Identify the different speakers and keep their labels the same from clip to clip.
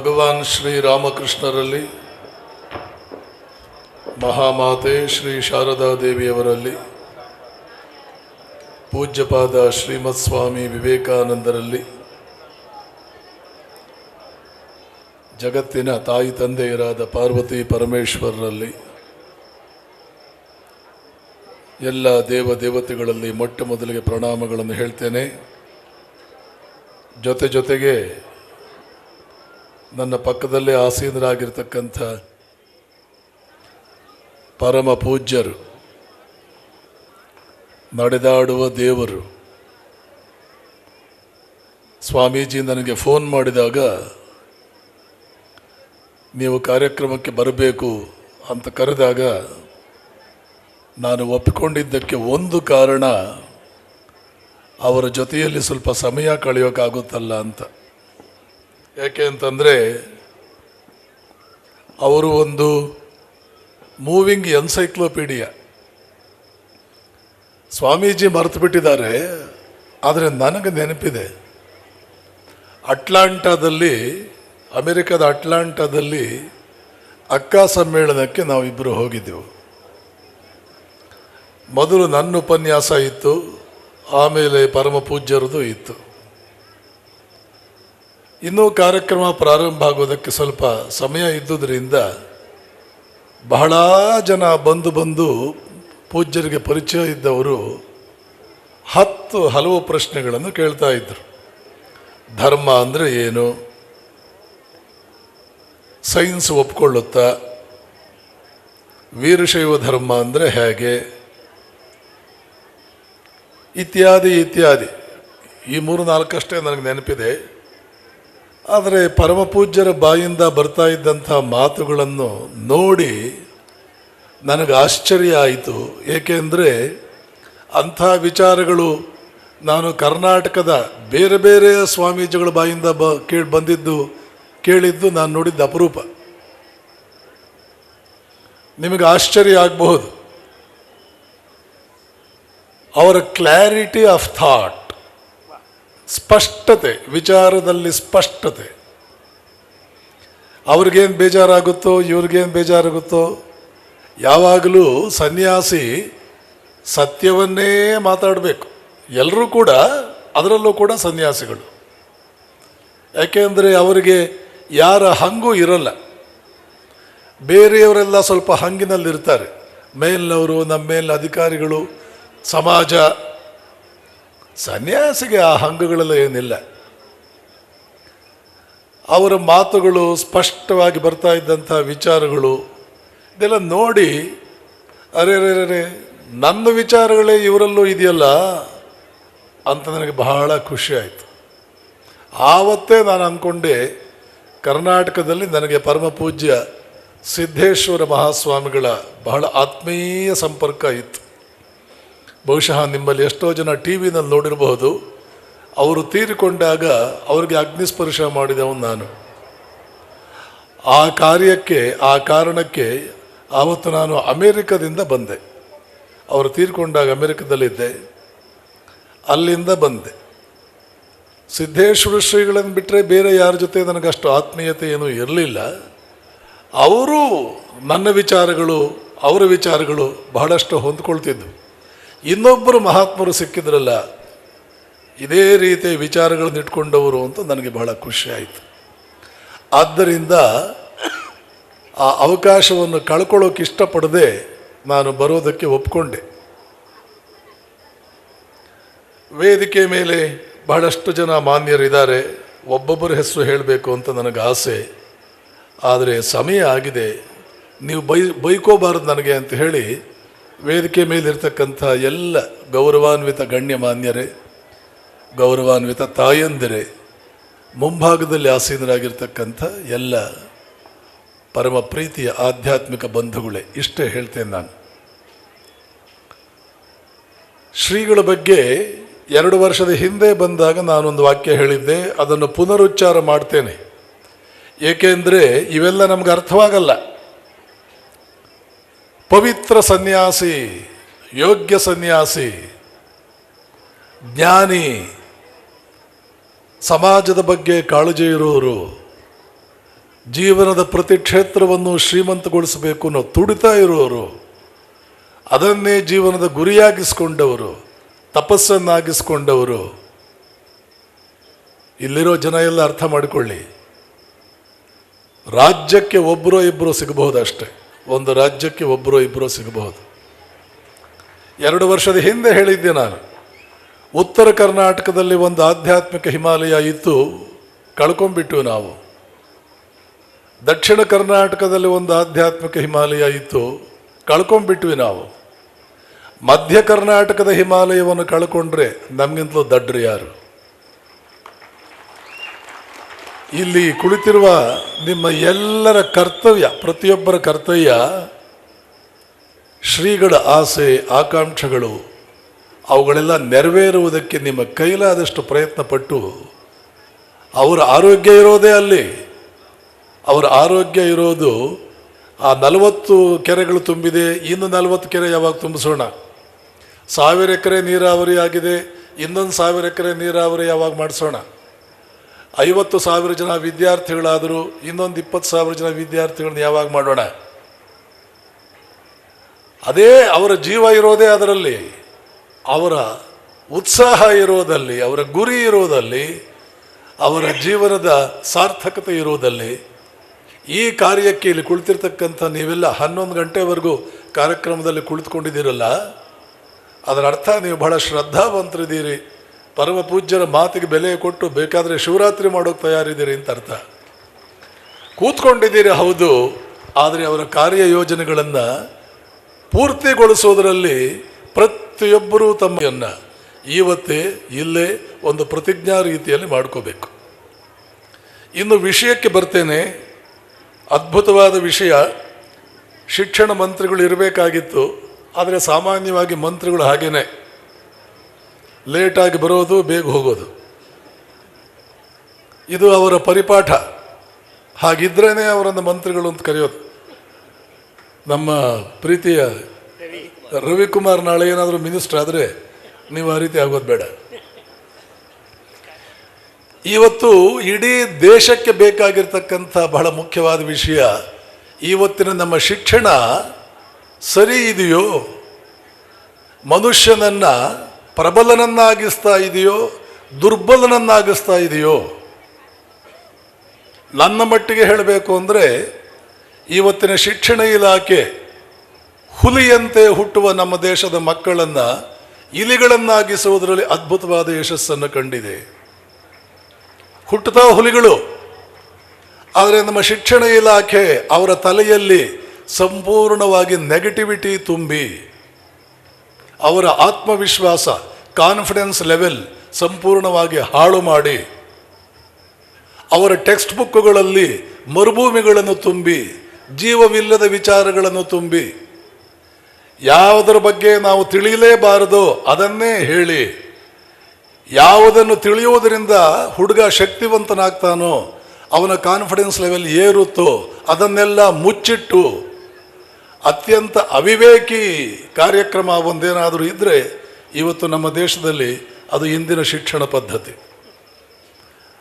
Speaker 1: ಭಗವಾನ್ ಶ್ರೀ ರಾಮಕೃಷ್ಣರಲ್ಲಿ, ಮಹಾಮಾತೆ ಶ್ರೀ ಶಾರದಾ ದೇವಿಯವರಲ್ಲಿ, ಪೂಜ್ಯಪಾದ ಶ್ರೀಮತ್ ಸ್ವಾಮಿ ವಿವೇಕಾನಂದರಲ್ಲಿ, ಜಗತ್ತಿನ ತಾಯಿ ತಂದೆಯರಾದ ಪಾರ್ವತಿ ಪರಮೇಶ್ವರರಲ್ಲಿ, ಎಲ್ಲ ದೇವ ದೇವತೆಗಳಲ್ಲಿ ಮೊಟ್ಟ ಮೊದಲಿಗೆ ಪ್ರಣಾಮಗಳನ್ನು ಹೇಳ್ತೇನೆ. ಜೊತೆ ಜೊತೆಗೆ ನನ್ನ ಪಕ್ಕದಲ್ಲೇ ಆಸೀನರಾಗಿರ್ತಕ್ಕಂಥ ಪರಮ ಪೂಜ್ಯರು, ನಡೆದಾಡುವ ದೇವರು. ಸ್ವಾಮೀಜಿ ನನಗೆ ಫೋನ್ ಮಾಡಿದಾಗ, ನೀವು ಕಾರ್ಯಕ್ರಮಕ್ಕೆ ಬರಬೇಕು ಅಂತ ಕರೆದಾಗ, ನಾನು ಒಪ್ಪಿಕೊಂಡಿದ್ದಕ್ಕೆ ಒಂದು ಕಾರಣ, ಅವರ ಜೊತೆಯಲ್ಲಿ ಸ್ವಲ್ಪ ಸಮಯ ಕಳೆಯೋಕ್ಕಾಗುತ್ತಲ್ಲ ಅಂತ. ಯಾಕೆ ಅಂತಂದರೆ ಅವರು ಒಂದು ಮೂವಿಂಗ್ ಎನ್ಸೈಕ್ಲೋಪೀಡಿಯಾ. ಸ್ವಾಮೀಜಿ ಮರೆತು ಬಿಟ್ಟಿದ್ದಾರೆ ಆದರೆ ನನಗೆ ನೆನಪಿದೆ. ಅಟ್ಲಾಂಟಾದಲ್ಲಿ, ಅಮೆರಿಕದ ಅಟ್ಲಾಂಟಾದಲ್ಲಿ ಅಕ್ಕ ಸಮ್ಮೇಳನಕ್ಕೆ ನಾವಿಬ್ಬರು ಹೋಗಿದ್ದೆವು. ಮೊದಲು ನನ್ನ ಉಪನ್ಯಾಸ ಇತ್ತು, ಆಮೇಲೆ ಪರಮ ಪೂಜ್ಯರದು ಇತ್ತು. ಇನ್ನೂ ಕಾರ್ಯಕ್ರಮ ಪ್ರಾರಂಭ ಆಗೋದಕ್ಕೆ ಸ್ವಲ್ಪ ಸಮಯ ಇದ್ದುದರಿಂದ ಬಹಳ ಜನ ಬಂದು ಬಂದು ಪೂಜ್ಯರಿಗೆ ಪರಿಚಯ ಇದ್ದವರು ಹತ್ತು ಹಲವು ಪ್ರಶ್ನೆಗಳನ್ನು ಕೇಳ್ತಾ ಇದ್ದರು ಧರ್ಮ ಅಂದರೆ ಏನು? ಸೈನ್ಸ್ ಒಪ್ಕೊಳ್ಳುತ್ತಾ? ವೀರಶೈವ ಧರ್ಮ ಅಂದರೆ ಹೇಗೆ? ಇತ್ಯಾದಿ ಇತ್ಯಾದಿ. ಈ ಮೂರು ನಾಲ್ಕಷ್ಟೇ ನನಗೆ ನೆನಪಿದೆ. ಆದರೆ ಪರಮಪೂಜ್ಯರ ಬಾಯಿಂದ ಬರ್ತಾ ಇದ್ದಂಥ ಮಾತುಗಳನ್ನು ನೋಡಿ ನನಗೆ ಆಶ್ಚರ್ಯ ಆಯಿತು. ಏಕೆಂದರೆ ಅಂಥ ವಿಚಾರಗಳು ನಾನು ಕರ್ನಾಟಕದ ಬೇರೆ ಬೇರೆ ಸ್ವಾಮೀಜಿಗಳ ಬಾಯಿಂದ ಬ ಕೇಳಿ ಬಂದಿದ್ದು, ಕೇಳಿದ್ದು ನಾನು ನೋಡಿದ್ದು ಅಪರೂಪ. ನಿಮಗೆ ಆಶ್ಚರ್ಯ ಆಗಬಹುದು. ಅವರ ಕ್ಲಾರಿಟಿ ಆಫ್ ಥಾಟ್ ಸ್ಪಷ್ಟತೆ, ವಿಚಾರದಲ್ಲಿ ಸ್ಪಷ್ಟತೆ. ಅವ್ರಿಗೇನು ಬೇಜಾರಾಗುತ್ತೋ, ಇವ್ರಿಗೇನು ಬೇಜಾರಾಗುತ್ತೋ, ಯಾವಾಗಲೂ ಸನ್ಯಾಸಿ ಸತ್ಯವನ್ನೇ ಮಾತಾಡಬೇಕು. ಎಲ್ಲರೂ ಕೂಡ ಅದರಲ್ಲೂ ಕೂಡ ಸನ್ಯಾಸಿಗಳು. ಯಾಕೆಂದರೆ ಅವರಿಗೆ ಯಾರ ಹಂಗೂ ಇರಲ್ಲ. ಬೇರೆಯವರೆಲ್ಲ ಸ್ವಲ್ಪ ಹಂಗಿನಲ್ಲಿರ್ತಾರೆ. ಮೇಲಿನವರು ನಮ್ಮ ಮೇಲಿನ ಅಧಿಕಾರಿಗಳು, ಸಮಾಜ ಸನ್ಯಾಸಿಗೆ ಆ ಹಂಗುಗಳೆಲ್ಲ ಏನಿಲ್ಲ. ಅವರ ಮಾತುಗಳು ಸ್ಪಷ್ಟವಾಗಿ ಬರ್ತಾ ಇದ್ದಂಥ ವಿಚಾರಗಳು, ಇದೆಲ್ಲ ನೋಡಿ, ಅರೆ ಅರೆ ನನ್ನ ವಿಚಾರಗಳೇ ಇವರಲ್ಲೂ ಇದೆಯಲ್ಲ ಅಂತ ನನಗೆ ಬಹಳ ಖುಷಿ ಆಯಿತು. ಆವತ್ತೇ ನಾನು ಅಂದ್ಕೊಂಡೆ, ಕರ್ನಾಟಕದಲ್ಲಿ ನನಗೆ ಪರಮ ಪೂಜ್ಯ ಸಿದ್ದೇಶ್ವರ ಮಹಾಸ್ವಾಮಿಗಳ ಬಹಳ ಆತ್ಮೀಯ ಸಂಪರ್ಕ ಇತ್ತು. ಬಹುಶಃ ನಿಮ್ಮಲ್ಲಿ ಎಷ್ಟೋ ಜನ ಟಿ ವಿನಲ್ಲಿ ನೋಡಿರಬಹುದು. ಅವರು ತೀರಿಕೊಂಡಾಗ ಅವರಿಗೆ ಅಗ್ನಿಸ್ಪರ್ಶ ಮಾಡಿದವನು ನಾನು. ಆ ಕಾರ್ಯಕ್ಕೆ, ಆ ಕಾರಣಕ್ಕೆ ಆವತ್ತು ನಾನು ಅಮೇರಿಕದಿಂದ ಬಂದೆ. ಅವರು ತೀರಿಕೊಂಡಾಗ ಅಮೇರಿಕದಲ್ಲಿದ್ದೆ. ಅಲ್ಲಿಂದ ಬಂದೆ. ಸಿದ್ದೇಶ್ವರ ಶ್ರೀಗಳನ್ನು ಬಿಟ್ಟರೆ ಬೇರೆ ಯಾರ ಜೊತೆ ನನಗಷ್ಟು ಆತ್ಮೀಯತೆ ಏನೂ ಇರಲಿಲ್ಲ. ಅವರು ನನ್ನ ವಿಚಾರಗಳು, ಅವರ ವಿಚಾರಗಳು ಬಹಳಷ್ಟು ಹೊಂದ್ಕೊಳ್ತಿದ್ವು ಇನ್ನೊಬ್ಬರು ಮಹಾತ್ಮರು ಸಿಕ್ಕಿದ್ರಲ್ಲ, ಇದೇ ರೀತಿಯ ವಿಚಾರಗಳನ್ನು ಇಟ್ಕೊಂಡವರು ಅಂತ ನನಗೆ ಬಹಳ ಖುಷಿ ಆಯಿತು. ಆದ್ದರಿಂದ ಆ ಅವಕಾಶವನ್ನು ಕಳ್ಕೊಳ್ಳೋಕೆ ಇಷ್ಟಪಡದೆ ನಾನು ಬರೋದಕ್ಕೆ ಒಪ್ಕೊಂಡೆ. ವೇದಿಕೆ ಮೇಲೆ ಬಹಳಷ್ಟು ಜನ ಮಾನ್ಯರಿದ್ದಾರೆ, ಒಬ್ಬೊಬ್ಬರ ಹೆಸರು ಹೇಳಬೇಕು ಅಂತ ನನಗೆ ಆಸೆ. ಆದರೆ ಸಮಯ ಆಗಿದೆ, ನೀವು ಬೈ, ಬೈಕೋಬಾರದು ನನಗೆ ಅಂತ ಹೇಳಿ ವೇದಿಕೆ ಮೇಲಿರ್ತಕ್ಕಂಥ ಎಲ್ಲ ಗೌರವಾನ್ವಿತ ಗಣ್ಯಮಾನ್ಯರೇ, ಗೌರವಾನ್ವಿತ ತಾಯಂದಿರೇ, ಮುಂಭಾಗದಲ್ಲಿ ಆಸೀನರಾಗಿರ್ತಕ್ಕಂಥ ಎಲ್ಲ ಪರಮ ಪ್ರೀತಿಯ ಆಧ್ಯಾತ್ಮಿಕ ಬಂಧುಗಳೇ, ಇಷ್ಟೇ ಹೇಳ್ತೇನೆ ನಾನು. ಶ್ರೀಗಳ ಬಗ್ಗೆ ಎರಡು ವರ್ಷದ ಹಿಂದೆ ಬಂದಾಗ ನಾನೊಂದು ವಾಕ್ಯ ಹೇಳಿದ್ದೆ, ಅದನ್ನು ಪುನರುಚ್ಚಾರ ಮಾಡ್ತೇನೆ. ಏಕೆಂದರೆ ಇವೆಲ್ಲ ನಮ್ಗೆ ಅರ್ಥವಾಗಲ್ಲ. ಪವಿತ್ರ ಸನ್ಯಾಸಿ, ಯೋಗ್ಯ ಸನ್ಯಾಸಿ, ಜ್ಞಾನಿ, ಸಮಾಜದ ಬಗ್ಗೆ ಕಾಳಜಿ ಇರುವವರು ಜೀವನದ ಪ್ರತಿ ಕ್ಷೇತ್ರವನ್ನು ಶ್ರೀಮಂತಗೊಳಿಸಬೇಕು ಅನ್ನೋ ತುಡಿತಾ ಇರುವವರು ಅದನ್ನೇ ಜೀವನದ ಗುರಿಯಾಗಿಸ್ಕೊಂಡವರು, ತಪಸ್ಸನ್ನಾಗಿಸ್ಕೊಂಡವರು. ಇಲ್ಲಿರೋ ಜನ ಎಲ್ಲ ಅರ್ಥ ಮಾಡಿಕೊಳ್ಳಿ. ರಾಜ್ಯಕ್ಕೆ ಒಬ್ಬರೋ ಇಬ್ಬರು ಸಿಗಬಹುದು ಅಷ್ಟೇ ಒಂದು ರಾಜ್ಯಕ್ಕೆ ಒಬ್ಬರೋ ಇಬ್ಬರು ಸಿಗಬಹುದು. ಎರಡು ವರ್ಷದ ಹಿಂದೆ ಹೇಳಿದ್ದೆ ನಾನು, ಉತ್ತರ ಕರ್ನಾಟಕದಲ್ಲಿ ಒಂದು ಆಧ್ಯಾತ್ಮಿಕ ಹಿಮಾಲಯ ಇತ್ತು ಕಳ್ಕೊಂಡ್ಬಿಟ್ಟು ನಾವು. ದಕ್ಷಿಣ ಕರ್ನಾಟಕದಲ್ಲಿ ಒಂದು ಆಧ್ಯಾತ್ಮಿಕ ಹಿಮಾಲಯ ಇತ್ತು ಕಳ್ಕೊಂಡ್ಬಿಟ್ವಿ ನಾವು. ಮಧ್ಯ ಕರ್ನಾಟಕದ ಹಿಮಾಲಯವನ್ನು ಕಳ್ಕೊಂಡ್ರೆ ನಮಗಿಂತಲೂ ದಡ್ರು ಯಾರು? ಇಲ್ಲಿ ಕುಳಿತಿರುವ ನಿಮ್ಮ ಎಲ್ಲರ ಕರ್ತವ್ಯ, ಪ್ರತಿಯೊಬ್ಬರ ಕರ್ತವ್ಯ, ಶ್ರೀಗಳ ಆಸೆ, ಆಕಾಂಕ್ಷೆಗಳು, ಅವುಗಳೆಲ್ಲ ನೆರವೇರುವುದಕ್ಕೆ ನಿಮ್ಮ ಕೈಲಾದಷ್ಟು ಪ್ರಯತ್ನ ಪಟ್ಟು ಅವರ ಆರೋಗ್ಯ ಇರೋದೇ ಅಲ್ಲಿ. ಅವರ ಆರೋಗ್ಯ ಇರೋದು ಆ ನಲವತ್ತು ಕೆರೆಗಳು ತುಂಬಿದೆ, ಇನ್ನು ನಲವತ್ತು ಕೆರೆ ಯಾವಾಗ ತುಂಬಿಸೋಣ? ಸಾವಿರ ಎಕರೆ ನೀರಾವರಿ ಆಗಿದೆ, ಇನ್ನೊಂದು ಸಾವಿರ ಎಕರೆ ನೀರಾವರಿ ಯಾವಾಗ ಮಾಡಿಸೋಣ? ಐವತ್ತು ಸಾವಿರ ಜನ ವಿದ್ಯಾರ್ಥಿಗಳಾದರೂ ಇನ್ನೊಂದು ಇಪ್ಪತ್ತು ಸಾವಿರ ಜನ ವಿದ್ಯಾರ್ಥಿಗಳನ್ನ ಯಾವಾಗ ಮಾಡೋಣ? ಅದೇ ಅವರ ಜೀವ ಇರೋದೇ ಅದರಲ್ಲಿ. ಅವರ ಉತ್ಸಾಹ ಇರೋದಲ್ಲಿ, ಅವರ ಗುರಿ ಇರೋದಲ್ಲಿ, ಅವರ ಜೀವನದ ಸಾರ್ಥಕತೆ ಇರೋದಲ್ಲಿ ಈ ಕಾರ್ಯಕ್ಕೆ ಇಲ್ಲಿ ಕುಳಿತಿರ್ತಕ್ಕಂಥ ನೀವೆಲ್ಲ ಹನ್ನೊಂದು ಗಂಟೆವರೆಗೂ ಕಾರ್ಯಕ್ರಮದಲ್ಲಿ ಕುಳಿತುಕೊಂಡಿದ್ದೀರಲ್ಲ? ಅದರ ಅರ್ಥ ನೀವು ಬಹಳ ಶ್ರದ್ಧಾವಂತರಿದ್ದೀರಿ. ಪರಮ ಪೂಜ್ಯರ ಮಾತಿಗೆ ಬೆಲೆ ಕೊಟ್ಟು ಬೇಕಾದರೆ ಶಿವರಾತ್ರಿ ಮಾಡೋಕ್ಕೆ ತಯಾರಿದ್ದೀರಿ ಅಂತ ಅರ್ಥ. ಕೂತ್ಕೊಂಡಿದ್ದೀರಿ ಹೌದು, ಆದರೆ ಅವರ ಕಾರ್ಯ ಯೋಜನೆಗಳನ್ನು ಪೂರ್ತಿಗೊಳಿಸೋದರಲ್ಲಿ ಪ್ರತಿಯೊಬ್ಬರೂ ತಮ್ಮನ್ನ ಇವತ್ತೇ ಇಲ್ಲೇ ಒಂದು ಪ್ರತಿಜ್ಞಾ ರೀತಿಯಲ್ಲಿ ಮಾಡ್ಕೋಬೇಕು. ಇನ್ನು ವಿಷಯಕ್ಕೆ ಬರ್ತೇನೆ. ಅದ್ಭುತವಾದ ವಿಷಯ. ಶಿಕ್ಷಣ ಮಂತ್ರಿಗಳು ಇರಬೇಕಾಗಿತ್ತು, ಆದರೆ ಸಾಮಾನ್ಯವಾಗಿ ಮಂತ್ರಿಗಳು ಹಾಗೇನೆ. ಲೇಟಾಗಿ ಬರೋದು, ಬೇಗ ಹೋಗೋದು. ಇದು ಅವರ ಪರಿಪಾಠ. ಹಾಗಿದ್ರೇ ಅವರನ್ನು ಮಂತ್ರಿಗಳು ಅಂತ ಕರೆಯೋದು. ನಮ್ಮ ಪ್ರೀತಿಯ ರವಿಕುಮಾರ್ ನಾಳೆ ಏನಾದರೂ ಮಿನಿಸ್ಟರ್ ಆದರೆ ನೀವು ಆ ರೀತಿ ಆಗೋದು ಬೇಡ. ಇವತ್ತು ಇಡೀ ದೇಶಕ್ಕೆ ಬೇಕಾಗಿರ್ತಕ್ಕಂಥ ಬಹಳ ಮುಖ್ಯವಾದ ವಿಷಯ, ಇವತ್ತಿನ ನಮ್ಮ ಶಿಕ್ಷಣ ಸರಿ ಇದೆಯೋ? ಮನುಷ್ಯನನ್ನ ಪ್ರಬಲನನ್ನಾಗಿಸ್ತಾ ಇದೆಯೋ, ದುರ್ಬಲನನ್ನಾಗಿಸ್ತಾ ಇದೆಯೋ, ನನ್ನ ಮಟ್ಟಿಗೆ ಹೇಳಬೇಕು ಅಂದರೆ, ಇವತ್ತಿನ ಶಿಕ್ಷಣ ಇಲಾಖೆ ಹುಲಿಯಂತೆ ಹುಟ್ಟುವ ನಮ್ಮ ದೇಶದ ಮಕ್ಕಳನ್ನು ಇಲಿಗಳನ್ನಾಗಿಸುವುದರಲ್ಲಿ ಅದ್ಭುತವಾದ ಯಶಸ್ಸನ್ನು ಕಂಡಿದೆ. ಹುಟ್ಟುತ್ತಾ ಹುಲಿಗಳು. ಆದರೆ ನಮ್ಮ ಶಿಕ್ಷಣ ಇಲಾಖೆ ಅವರ ತಲೆಯಲ್ಲಿ ಸಂಪೂರ್ಣವಾಗಿ ನೆಗೆಟಿವಿಟಿ ತುಂಬಿ ಅವರ ಆತ್ಮವಿಶ್ವಾಸ ಕಾನ್ಫಿಡೆನ್ಸ್ ಲೆವೆಲ್ ಸಂಪೂರ್ಣವಾಗಿ ಹಾಳು ಮಾಡಿ, ಅವರ ಟೆಕ್ಸ್ಟ್ ಬುಕ್ಕುಗಳಲ್ಲಿ ಮರುಭೂಮಿಗಳನ್ನು ತುಂಬಿ, ಜೀವವಿಲ್ಲದ ವಿಚಾರಗಳನ್ನು ತುಂಬಿ, ಯಾವುದರ ಬಗ್ಗೆ ನಾವು ತಿಳಿಯಲೇಬಾರದು ಅದನ್ನೇ ಹೇಳಿ, ಯಾವುದನ್ನು ತಿಳಿಯುವುದರಿಂದ ಹುಡುಗ ಶಕ್ತಿವಂತನಾಗ್ತಾನೋ, ಅವನ ಕಾನ್ಫಿಡೆನ್ಸ್ ಲೆವೆಲ್ ಏರುತ್ತೋ ಅದನ್ನೆಲ್ಲ ಮುಚ್ಚಿಟ್ಟು ಅತ್ಯಂತ ಅವಿವೇಕಿ ಕಾರ್ಯಕ್ರಮ ಒಂದೇನಾದರೂ ಇದ್ದರೆ ಇವತ್ತು ನಮ್ಮ ದೇಶದಲ್ಲಿ ಅದು ಇಂದಿನ ಶಿಕ್ಷಣ ಪದ್ಧತಿ.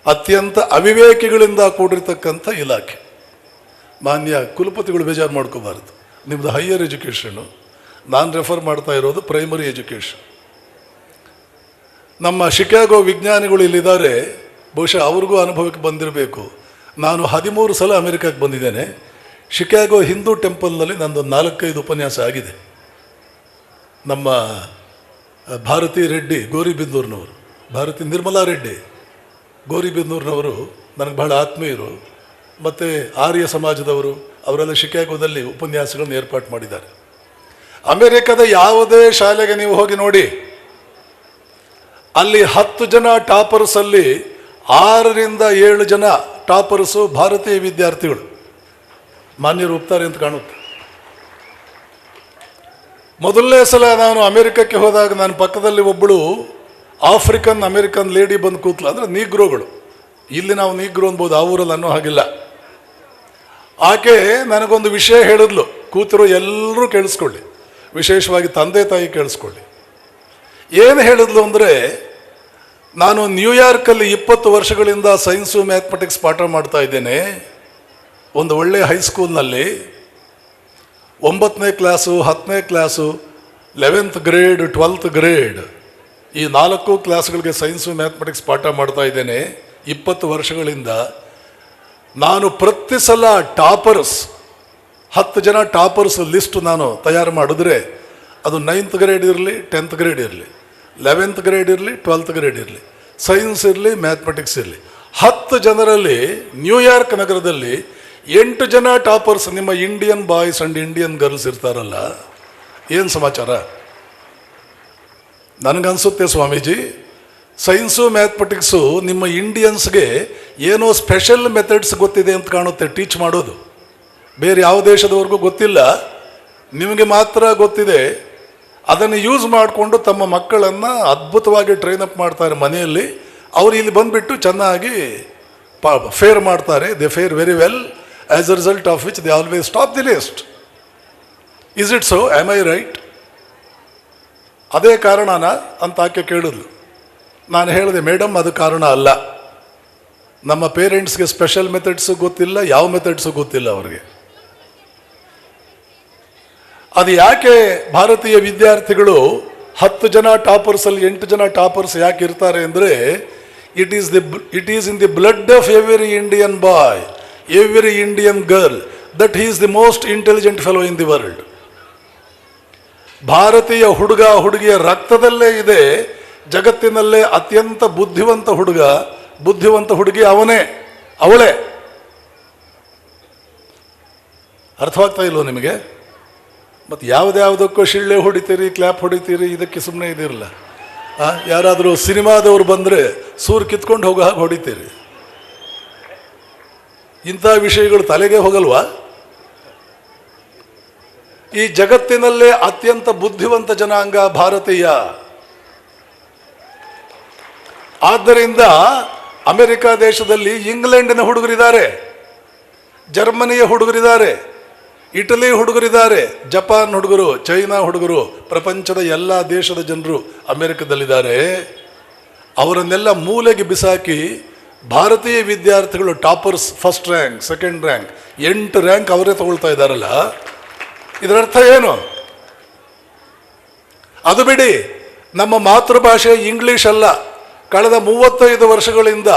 Speaker 1: ಅತ್ಯಂತ ಅವಿವೇಕಿಗಳಿಂದ ಕೂಡಿರ್ತಕ್ಕಂಥ ಇಲಾಖೆ. ಮಾನ್ಯ ಕುಲಪತಿಗಳು ಬೇಜಾರು ಮಾಡ್ಕೋಬಾರ್ದು. ನಿಮ್ಮದು ಹೈಯರ್ ಎಜುಕೇಷನು ನಾನು ರೆಫರ್ ಮಾಡ್ತಾ ಇರೋದು ಪ್ರೈಮರಿ ಎಜುಕೇಷನ್. ನಮ್ಮ ಶಿಕಾಗೋ ವಿಜ್ಞಾನಿಗಳು ಇಲ್ಲಿದ್ದಾರೆ. ಬಹುಶಃ ಅವ್ರಿಗೂ ಅನುಭವಕ್ಕೆ ಬಂದಿರಬೇಕು. ನಾನು ಹದಿಮೂರು ಸಲ ಅಮೆರಿಕಕ್ಕೆ ಬಂದಿದ್ದೇನೆ. ಶಿಕಾಗೋ ಹಿಂದೂ ಟೆಂಪಲ್ನಲ್ಲಿ ನಂದು ನಾಲ್ಕೈದು ಉಪನ್ಯಾಸ ಆಗಿದೆ. ನಮ್ಮ ಭಾರತಿ ರೆಡ್ಡಿ ಗೋರಿಬಿಂದೂರಿನವರು ಭಾರತಿ ನಿರ್ಮಲಾ ರೆಡ್ಡಿ ಗೋರಿಬಿಂದೂರಿನವರು ನನಗೆ ಬಹಳ ಆತ್ಮೀಯರು. ಮತ್ತು ಆರ್ಯ ಸಮಾಜದವರು, ಅವರೆಲ್ಲ ಶಿಕಾಗೋದಲ್ಲಿ ಉಪನ್ಯಾಸಗಳನ್ನು ಏರ್ಪಾಡು ಮಾಡಿದ್ದಾರೆ. ಅಮೆರಿಕದ ಯಾವುದೇ ಶಾಲೆಗೆ ನೀವು ಹೋಗಿ ನೋಡಿ, ಅಲ್ಲಿ ಹತ್ತು ಜನ ಟಾಪರ್ಸಲ್ಲಿ ಆರರಿಂದ ಏಳು ಜನ ಟಾಪರ್ಸು ಭಾರತೀಯ ವಿದ್ಯಾರ್ಥಿಗಳು. ಮಾನ್ಯರು ಒಪ್ತಾರೆ ಅಂತ ಕಾಣುತ್ತೆ. ಮೊದಲನೇ ಸಲ ನಾನು ಅಮೆರಿಕಕ್ಕೆ ಹೋದಾಗ ನನ್ನ ಪಕ್ಕದಲ್ಲಿ ಒಬ್ಬಳು ಆಫ್ರಿಕನ್ ಅಮೆರಿಕನ್ ಲೇಡಿ ಬಂದು ಕೂತ್ಲ. ಅಂದರೆ ನೀಗ್ರೋಗಳು. ಇಲ್ಲಿ ನಾವು ನೀಗ್ರೋ ಅನ್ಬೋದು, ಆ ಊರಲ್ಲಿ ಅನ್ನೋ ಹಾಗಿಲ್ಲ. ಆಕೆ ನನಗೊಂದು ವಿಷಯ ಹೇಳಿದ್ಲು. ಕೂತಿರೋ ಎಲ್ಲರೂ ಕೇಳಿಸ್ಕೊಳ್ಳಿ. ವಿಶೇಷವಾಗಿ ತಂದೆ ತಾಯಿ ಕೇಳಿಸ್ಕೊಳ್ಳಿ. ಏನು ಹೇಳಿದ್ಲು ಅಂದರೆ, ನಾನು ನ್ಯೂಯಾರ್ಕಲ್ಲಿ ಇಪ್ಪತ್ತು ವರ್ಷಗಳಿಂದ ಸೈನ್ಸು ಮ್ಯಾಥಮೆಟಿಕ್ಸ್ ಪಾಠ ಮಾಡ್ತಾ ಇದ್ದೇನೆ. ಒಂದು ಒಳ್ಳೆಯ ಹೈಸ್ಕೂಲ್ನಲ್ಲಿ ಒಂಬತ್ತನೇ ಕ್ಲಾಸು ಹತ್ತನೇ class eleventh grade twelfth grade ಈ ನಾಲ್ಕು ಕ್ಲಾಸ್ಗಳಿಗೆ ಸೈನ್ಸು ಮ್ಯಾಥಮೆಟಿಕ್ಸ್ ಪಾಠ ಮಾಡ್ತಾ ಇದ್ದೇನೆ. ಇಪ್ಪತ್ತು ವರ್ಷಗಳಿಂದ ನಾನು ಪ್ರತಿ ಸಲ ಟಾಪರ್ಸ್, ಹತ್ತು ಜನ ಟಾಪರ್ಸ್ ಲಿಸ್ಟ್ ನಾನು ತಯಾರು ಮಾಡಿದ್ರೆ ಅದು ನೈನ್ತ್ ಗ್ರೇಡ್ ಇರಲಿ ಟೆಂತ್ ಗ್ರೇಡ್ ಇರಲಿ ಲೆವೆಂತ್ ಗ್ರೇಡ್ ಇರಲಿ ಟ್ವೆಲ್ತ್ ಗ್ರೇಡ್ ಇರಲಿ ಸೈನ್ಸ್ ಇರಲಿ ಮ್ಯಾಥಮೆಟಿಕ್ಸ್ ಇರಲಿ. ಹತ್ತು ಜನರಲ್ಲಿ ನ್ಯೂಯಾರ್ಕ್ ನಗರದಲ್ಲಿ ಎಂಟು ಜನ ಟಾಪರ್ಸ್ ನಿಮ್ಮ Indian boys and Indian girls ಇರ್ತಾರಲ್ಲ, ಏನು ಸಮಾಚಾರ? ನನಗನ್ಸುತ್ತೆ ಸ್ವಾಮೀಜಿ, ಸೈನ್ಸು, ಮ್ಯಾಥಮೆಟಿಕ್ಸು ನಿಮ್ಮ ಇಂಡಿಯನ್ಸ್ಗೆ ಏನೋ ಸ್ಪೆಷಲ್ ಮೆಥಡ್ಸ್ ಗೊತ್ತಿದೆ ಅಂತ ಕಾಣುತ್ತೆ, ಟೀಚ್ ಮಾಡೋದು. ಬೇರೆ ಯಾವ ದೇಶದವರೆಗೂ ಗೊತ್ತಿಲ್ಲ, ನಿಮಗೆ ಮಾತ್ರ ಗೊತ್ತಿದೆ, ಅದನ್ನು ಯೂಸ್ ಮಾಡಿಕೊಂಡು ತಮ್ಮ ಮಕ್ಕಳನ್ನು ಅದ್ಭುತವಾಗಿ ಟ್ರೈನ್ ಅಪ್ ಮಾಡ್ತಾರೆ ಮನೆಯಲ್ಲಿ. ಅವರು ಇಲ್ಲಿ ಬಂದುಬಿಟ್ಟು ಚೆನ್ನಾಗಿ ಪಾ ಫೇರ್ ಮಾಡ್ತಾರೆ they fare very well as a result of which they always stop the list. Is it so am I right ಅದೇ ಕಾರಣನ ಅಂತ ಆಕೆ ಕೇಳಿದ್ಲು. ನಾನು ಹೇಳಿದೆ, ಮೇಡಮ್, ಅದು ಕಾರಣ ಅಲ್ಲ. ನಮ್ಮ ಪೇರೆಂಟ್ಸ್ಗೆ ಸ್ಪೆಷಲ್ ಮೆಥಡ್ಸು ಗೊತ್ತಿಲ್ಲ, ಯಾವ ಮೆಥಡ್ಸು ಗೊತ್ತಿಲ್ಲ ಅವ್ರಿಗೆ. ಅದು ಯಾಕೆ ಭಾರತೀಯ ವಿದ್ಯಾರ್ಥಿಗಳು ಹತ್ತು ಜನ ಟಾಪರ್ಸಲ್ಲಿ ಎಂಟು ಜನ ಟಾಪರ್ಸ್ ಯಾಕೆ ಇರ್ತಾರೆ ಅಂದರೆ it is the it is in the blood of every Indian boy every Indian girl that is the most intelligent fellow in the world ಭಾರತೀಯ ಹುಡುಗ ಹುಡುಗಿಯ ರಕ್ತದಲ್ಲೇ ಇದೆ, ಜಗತ್ತಿನಲ್ಲೇ ಅತ್ಯಂತ ಬುದ್ಧಿವಂತ ಹುಡುಗ, ಬುದ್ಧಿವಂತ ಹುಡುಗಿ ಅವನೇ, ಅವಳೇ. ಅರ್ಥವಾಗ್ತಾ ಇಲ್ವೋ ನಿಮಗೆ? ಮತ್ತು ಯಾವುದ್ಯಾವುದಕ್ಕೂ ಶಿಳ್ಳೆ ಹೊಡಿತೀರಿ ಕ್ಲ್ಯಾಪ್ ಹೊಡಿತೀರಿ, ಇದಕ್ಕೆ ಸುಮ್ಮನೆ ಇದಿರಲ್ಲ. ಯಾರಾದರೂ ಸಿನಿಮಾದವ್ರು ಬಂದರೆ ಸೂರು ಕಿತ್ಕೊಂಡು ಹೋಗೋ ಹಾಗೆ ಹೊಡಿತೀರಿ. ಇಂಥ ವಿಷಯಗಳು ತಲೆಗೆ ಹೋಗಲ್ವಾ? ಈ ಜಗತ್ತಿನಲ್ಲೇ ಅತ್ಯಂತ ಬುದ್ಧಿವಂತ ಜನಾಂಗ ಭಾರತೀಯ. ಆದ್ದರಿಂದ ಅಮೆರಿಕ ದೇಶದಲ್ಲಿ ಇಂಗ್ಲೆಂಡಿನ ಹುಡುಗರಿದ್ದಾರೆ, ಜರ್ಮನಿಯ ಹುಡುಗರಿದ್ದಾರೆ, ಇಟಲಿ ಹುಡುಗರಿದ್ದಾರೆ, ಜಪಾನ್ ಹುಡುಗರು, ಚೈನಾ ಹುಡುಗರು, ಪ್ರಪಂಚದ ಎಲ್ಲ ದೇಶದ ಜನರು ಅಮೆರಿಕದಲ್ಲಿದ್ದಾರೆ. ಅವರನ್ನೆಲ್ಲ ಮೂಲೆಗೆ ಬಿಸಾಕಿ ಭಾರತೀಯ ವಿದ್ಯಾರ್ಥಿಗಳು toppers first rank, second rank, ಎಂಟು ರ್ಯಾಂಕ್ ಅವರೇ ತಗೊಳ್ತಾ ಇದ್ದಾರಲ್ಲ? ಇದರರ್ಥ ಏನು? ಅದು ಬಿಡಿ, ನಮ್ಮ ಮಾತೃಭಾಷೆ ಇಂಗ್ಲಿಷ್ ಅಲ್ಲ. ಕಳೆದ ಮೂವತ್ತೈದು ವರ್ಷಗಳಿಂದ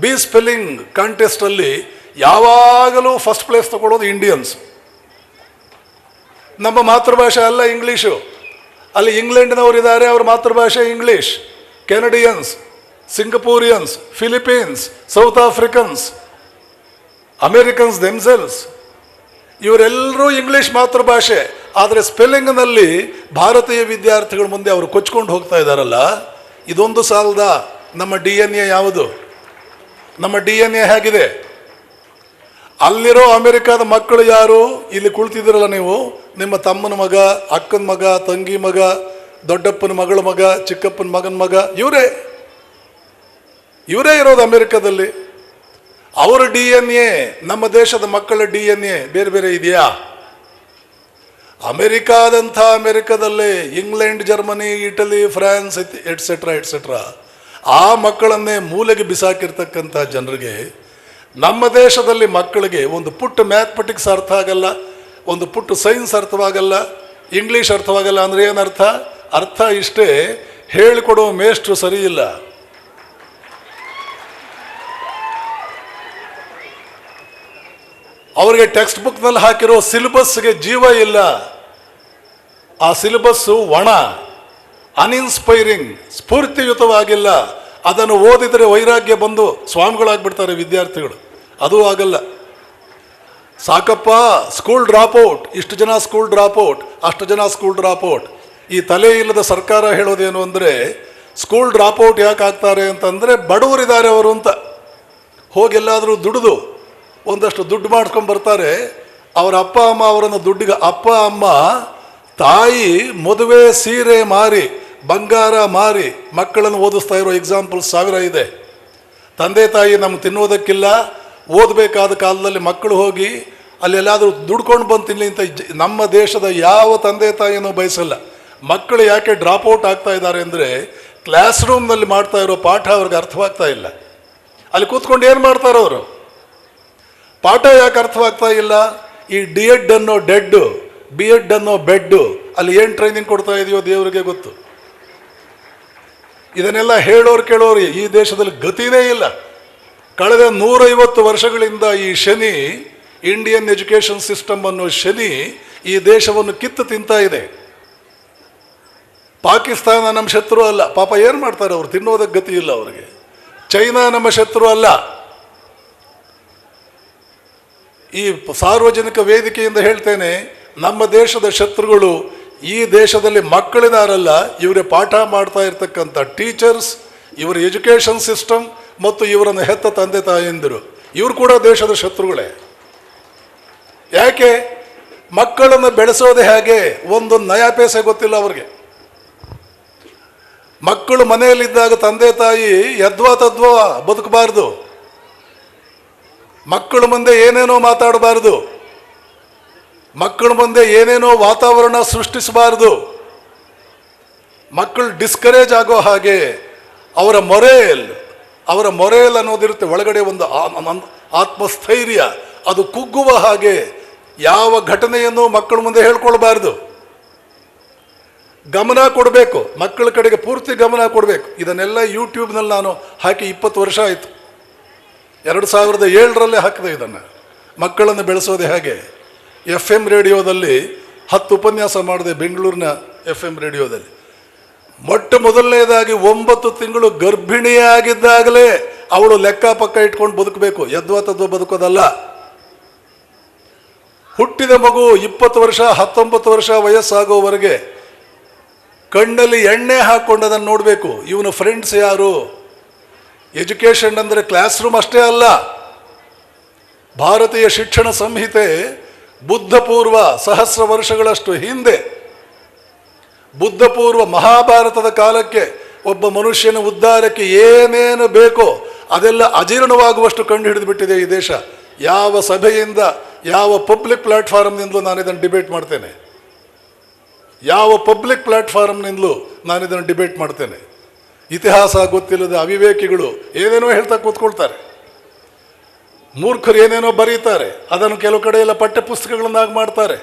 Speaker 1: ಬಿ ಸ್ಪೆಲ್ಲಿಂಗ್ ಕಾಂಟೆಸ್ಟಲ್ಲಿ ಯಾವಾಗಲೂ ಫಸ್ಟ್ ಪ್ಲೇಸ್ ತಗೊಳ್ಳೋದು ಇಂಡಿಯನ್ಸ್ ನಮ್ಮ ಮಾತೃಭಾಷೆ ಅಲ್ಲ ಇಂಗ್ಲೀಷು. ಅಲ್ಲಿ ಇಂಗ್ಲೆಂಡ್ನವರು ಇದ್ದಾರೆ ಅವ್ರ ಮಾತೃಭಾಷೆ English. Canadians Singaporeans Philippines South Africans Americans themselves ಇವರೆಲ್ಲರೂ ಇಂಗ್ಲಿಷ್ ಮಾತೃಭಾಷೆ. ಆದರೆ ಸ್ಪೆಲ್ಲಿಂಗ್ನಲ್ಲಿ ಭಾರತೀಯ ವಿದ್ಯಾರ್ಥಿಗಳ ಮುಂದೆ ಅವರು ಕೊಚ್ಕೊಂಡು ಹೋಗ್ತಾ ಇದ್ದಾರಲ್ಲ, ಇದೊಂದು ಸಾಲದ ನಮ್ಮ ಡಿ ಎನ್ ಎ ಯಾವುದು? ನಮ್ಮ ಡಿ ಎನ್ ಎ ಹೇಗಿದೆ? ಅಲ್ಲಿರೋ ಅಮೆರಿಕಾದ ಮಕ್ಕಳು ಯಾರು? ಇಲ್ಲಿ ಕುಳಿತಿದ್ದೀರಲ್ಲ ನೀವು? ನಿಮ್ಮ ತಮ್ಮನ ಮಗ, ಅಕ್ಕನ ಮಗ, ತಂಗಿ ಮಗ, ದೊಡ್ಡಪ್ಪನ ಮಗಳ ಮಗ, ಚಿಕ್ಕಪ್ಪನ ಮಗನ ಮಗ, ಇವರೇ. ಇವರೇ ಇರೋದು ಅಮೆರಿಕದಲ್ಲಿ. ಅವರ ಡಿ ಎನ್ ಎ ನಮ್ಮ ದೇಶದ ಮಕ್ಕಳ ಡಿ ಎನ್ ಎ ಬೇರೆ ಬೇರೆ ಇದೆಯಾ? ಅಮೆರಿಕಾದಂಥ ಅಮೆರಿಕದಲ್ಲೇ England, Germany, Italy, France etcetera etcetera ಆ ಮಕ್ಕಳನ್ನೇ ಮೂಲೆಗೆ ಬಿಸಾಕಿರ್ತಕ್ಕಂಥ ಜನರಿಗೆ ನಮ್ಮ ದೇಶದಲ್ಲಿ ಮಕ್ಕಳಿಗೆ ಒಂದು ಪುಟ್ಟ ಮ್ಯಾಥಮೆಟಿಕ್ಸ್ ಅರ್ಥ ಆಗಲ್ಲ, ಒಂದು ಪುಟ್ಟ ಸೈನ್ಸ್ ಅರ್ಥವಾಗಲ್ಲ, ಇಂಗ್ಲೀಷ್ ಅರ್ಥವಾಗಲ್ಲ ಅಂದರೆ ಏನರ್ಥ ಅರ್ಥ? ಇಷ್ಟೇ ಹೇಳಿಕೊಡುವ ಮೇಷ್ಟ್ರು ಸರಿ ಅವರಿಗೆ ಟೆಕ್ಸ್ಟ್ ಬುಕ್ನಲ್ಲಿ ಹಾಕಿರೋ ಸಿಲೆಬಸ್ಗೆ ಜೀವ ಇಲ್ಲ. ಆ ಸಿಲೆಬಸ್ಸು ಒಣ ಅನ್ಇನ್ಸ್ಪೈರಿಂಗ್ ಸ್ಫೂರ್ತಿಯುತವಾಗಿಲ್ಲ. ಅದನ್ನು ಓದಿದರೆ ವೈರಾಗ್ಯ ಬಂದು ಸ್ವಾಮಿಗಳಾಗ್ಬಿಡ್ತಾರೆ ವಿದ್ಯಾರ್ಥಿಗಳು. ಅದು ಆಗಲ್ಲ. ಸಾಕಪ್ಪ ಸ್ಕೂಲ್ ಡ್ರಾಪ್ಔಟ್ ಇಷ್ಟು ಜನ ಸ್ಕೂಲ್ ಡ್ರಾಪೌಟ್ ಅಷ್ಟು ಜನ ಸ್ಕೂಲ್ ಡ್ರಾಪ್ಔಟ್ ಈ ತಲೆ ಇಲ್ಲದ ಸರ್ಕಾರ ಹೇಳೋದೇನು ಅಂದರೆ ಸ್ಕೂಲ್ ಡ್ರಾಪೌಟ್ ಯಾಕೆ ಆಗ್ತಾರೆ ಅಂತಂದರೆ ಬಡವರಿದ್ದಾರೆ ಅವರು ಅಂತ. ಹೋಗೆಲ್ಲಾದರೂ ದುಡಿದು ಒಂದಷ್ಟು ದುಡ್ಡು ಮಾಡ್ಕೊಂಡು ಬರ್ತಾರೆ. ಅವರ ಅಪ್ಪ, ಅಮ್ಮ ಅವರನ್ನು ದುಡ್ಡಿಗೆ ಅಪ್ಪ, ಅಮ್ಮ, ತಾಯಿ, ಮದುವೆ ಸೀರೆ ಮಾರಿ, ಬಂಗಾರ ಮಾರಿ ಮಕ್ಕಳನ್ನು ಓದಿಸ್ತಾ ಇರೋ ಎಕ್ಸಾಂಪಲ್ ಸಾವಿರ ಇದೆ. ತಂದೆ, ತಾಯಿ ನಮ್ಗೆ ತಿನ್ನೋದಕ್ಕಿಲ್ಲ ಓದಬೇಕಾದ ಕಾಲದಲ್ಲಿ ಮಕ್ಕಳು ಹೋಗಿ ಅಲ್ಲೆಲ್ಲಾದರೂ ದುಡ್ಕೊಂಡು ಬಂದು ತಿನ್ನಲಿ ಅಂತ ನಮ್ಮ ದೇಶದ ಯಾವ ತಂದೆ, ತಾಯಿಯನ್ನು ಬಯಸಲ್ಲ. ಮಕ್ಕಳು ಯಾಕೆ ಡ್ರಾಪ್ ಔಟ್ ಆಗ್ತಾ ಇದ್ದಾರೆ ಅಂದರೆ ಕ್ಲಾಸ್ ರೂಮ್ನಲ್ಲಿ ಮಾಡ್ತಾ ಇರೋ ಪಾಠ ಅವ್ರಿಗೆ ಅರ್ಥವಾಗ್ತಾ ಇಲ್ಲ. ಅಲ್ಲಿ ಕೂತ್ಕೊಂಡು ಏನು ಮಾಡ್ತಾರೆ ಅವರು ಪಾಠ ಯಾಕೆ ಅರ್ಥವಾಗ್ತಾ ಇಲ್ಲ? ಈ ಡಿ ಎಡ್ ಅನ್ನೋ ಡೆಡ್ ಬಿ ಎಡ್ ಅನ್ನೋ ಬೆಡ್ಡು ಅಲ್ಲಿ ಏನು ಟ್ರೈನಿಂಗ್ ಕೊಡ್ತಾ ಇದೆಯೋ ದೇವರಿಗೆ ಗೊತ್ತು. ಇದನ್ನೆಲ್ಲ ಹೇಳೋರು ಕೇಳೋರು ಈ ದೇಶದಲ್ಲಿ ಗತಿನೇ ಇಲ್ಲ. ಕಳೆದ ನೂರೈವತ್ತು ವರ್ಷಗಳಿಂದ ಈ ಶನಿ ಇಂಡಿಯನ್ ಎಜುಕೇಷನ್ ಸಿಸ್ಟಮ್ ಅನ್ನೋ ಶನಿ ಈ ದೇಶವನ್ನು ಕಿತ್ತು ತಿಂತಾ ಇದೆ. ಪಾಕಿಸ್ತಾನ ನಮ್ಮ ಶತ್ರು ಅಲ್ಲ. ಪಾಪ ಏನು ಮಾಡ್ತಾರೆ ಅವ್ರು? ತಿನ್ನೋದಕ್ಕೆ ಗತಿ ಇಲ್ಲ ಅವರಿಗೆ. ಚೈನಾ ನಮ್ಮ ಶತ್ರು ಅಲ್ಲ. ಈ ಸಾರ್ವಜನಿಕ ವೇದಿಕೆಯಿಂದ ಹೇಳ್ತೇನೆ, ನಮ್ಮ ದೇಶದ ಶತ್ರುಗಳು ಈ ದೇಶದಲ್ಲಿ ಮಕ್ಕಳಿದಾರಲ್ಲ ಇವರೇ ಪಾಠ ಮಾಡ್ತಾ ಇರ್ತಕ್ಕಂಥ ಟೀಚರ್ಸ್, ಇವರ ಎಜುಕೇಷನ್ ಸಿಸ್ಟಮ್ ಮತ್ತು ಇವರನ್ನು ಹೆತ್ತ ತಂದೆ ತಾಯಂದಿರು ಇವರು ಕೂಡ ದೇಶದ ಶತ್ರುಗಳೇ. ಯಾಕೆ? ಮಕ್ಕಳನ್ನು ಬೆಳೆಸೋದೇ ಹೇಗೆ? ಒಂದು ನಯಾಪೇಸೆ ಗೊತ್ತಿಲ್ಲ ಅವ್ರಿಗೆ. ಮಕ್ಕಳು ಮನೆಯಲ್ಲಿದ್ದಾಗ ತಂದೆ ತಾಯಿ ಯದ್ವಾ ತದ್ವಾ ಬದುಕಬಾರ್ದು. ಮಕ್ಕಳ ಮುಂದೆ ಏನೇನೋ ಮಾತಾಡಬಾರ್ದು. ಮಕ್ಕಳ ಮುಂದೆ ಏನೇನೋ ವಾತಾವರಣ ಸೃಷ್ಟಿಸಬಾರ್ದು. ಮಕ್ಕಳು ಡಿಸ್ಕರೇಜ್ ಆಗೋ ಹಾಗೆ ಅವರ ಮೊರೇಲ್ ಅವರ ಮೊರೇಲ್ ಅನ್ನೋದಿರುತ್ತೆ ಒಳಗಡೆ ಒಂದು ಆತ್ಮಸ್ಥೈರ್ಯ. ಅದು ಕುಗ್ಗುವ ಹಾಗೆ ಯಾವ ಘಟನೆಯನ್ನು ಮಕ್ಕಳ ಮುಂದೆ ಹೇಳ್ಕೊಳ್ಬಾರ್ದು. ಗಮನ ಕೊಡಬೇಕು. ಮಕ್ಕಳ ಕಡೆಗೆ ಪೂರ್ತಿ ಗಮನ ಕೊಡಬೇಕು. ಇದನ್ನೆಲ್ಲ ಯೂಟ್ಯೂಬ್ನಲ್ಲಿ ನಾನು ಹಾಕಿ ಇಪ್ಪತ್ತು ವರ್ಷ ಆಯಿತು. ಎರಡು ಸಾವಿರದ ಏಳರಲ್ಲೇ ಹಾಕಿದೆ ಇದನ್ನು. ಮಕ್ಕಳನ್ನು ಬೆಳೆಸೋದು ಹೇಗೆ? ಎಫ್ ಎಂ ರೇಡಿಯೋದಲ್ಲಿ ಹತ್ತು ಉಪನ್ಯಾಸ ಮಾಡಿದೆ ಬೆಂಗಳೂರಿನ ಎಫ್ ಎಂ ರೇಡಿಯೋದಲ್ಲಿ. ಮೊಟ್ಟ ಮೊದಲನೇದಾಗಿ ಒಂಬತ್ತು ತಿಂಗಳು ಗರ್ಭಿಣಿಯಾಗಿದ್ದಾಗಲೇ ಅವಳು ಲೆಕ್ಕ ಪಕ್ಕ ಇಟ್ಕೊಂಡು ಬದುಕಬೇಕು. ಯದ್ವಾ ತದ್ವಾ ಬದುಕೋದಲ್ಲ. ಹುಟ್ಟಿದ ಮಗು ಇಪ್ಪತ್ತು ವರ್ಷ, ಹತ್ತೊಂಬತ್ತು ವರ್ಷ ವಯಸ್ಸಾಗೋವರೆಗೆ ಕಣ್ಣಲ್ಲಿ ಎಣ್ಣೆ ಹಾಕ್ಕೊಂಡು ಅದನ್ನು ನೋಡಬೇಕು. ಇವನು ಫ್ರೆಂಡ್ಸ್ ಯಾರು? ಎಜುಕೇಷನ್ ಅಂದರೆ ಕ್ಲಾಸ್ ರೂಮ್ ಅಷ್ಟೇ ಅಲ್ಲ. ಭಾರತೀಯ ಶಿಕ್ಷಣ ಸಂಹಿತೆ ಬುದ್ಧಪೂರ್ವ ಸಹಸ್ರ ವರ್ಷಗಳಷ್ಟು ಹಿಂದೆ. ಬುದ್ಧಪೂರ್ವ ಮಹಾಭಾರತದ ಕಾಲಕ್ಕೆ ಒಬ್ಬ ಮನುಷ್ಯನ ಉದ್ಧಾರಕ್ಕೆ ಏನೇನು ಬೇಕೋ ಅದೆಲ್ಲ ಅಜೀರ್ಣವಾಗುವಷ್ಟು ಕಂಡು ಹಿಡಿದುಬಿಟ್ಟಿದೆ ಈ ದೇಶ. ಯಾವ ಸಭೆಯಿಂದ, ಯಾವ ಪಬ್ಲಿಕ್ ಪ್ಲಾಟ್ಫಾರ್ಮ್ನಿಂದಲೂ ನಾನು ಇದನ್ನು ಡಿಬೇಟ್ ಮಾಡ್ತೇನೆ. ಯಾವ ಪಬ್ಲಿಕ್ ಪ್ಲಾಟ್ಫಾರ್ಮ್ನಿಂದಲೂ ನಾನು ಇದನ್ನು ಡಿಬೇಟ್ ಮಾಡ್ತೇನೆ. ಇತಿಹಾಸ ಗೊತ್ತಿಲ್ಲದ ಅವಿವೇಕಿಗಳು ಏನೇನೋ ಹೇಳ್ತಾ ಕೂತ್ಕೊಳ್ತಾರೆ. ಮೂರ್ಖರು ಏನೇನೋ ಬರೀತಾರೆ, ಅದನ್ನು ಕೆಲವು ಕಡೆ ಎಲ್ಲ ಪಠ್ಯಪುಸ್ತಕಗಳನ್ನಾಗಿ ಮಾಡ್ತಾರೆ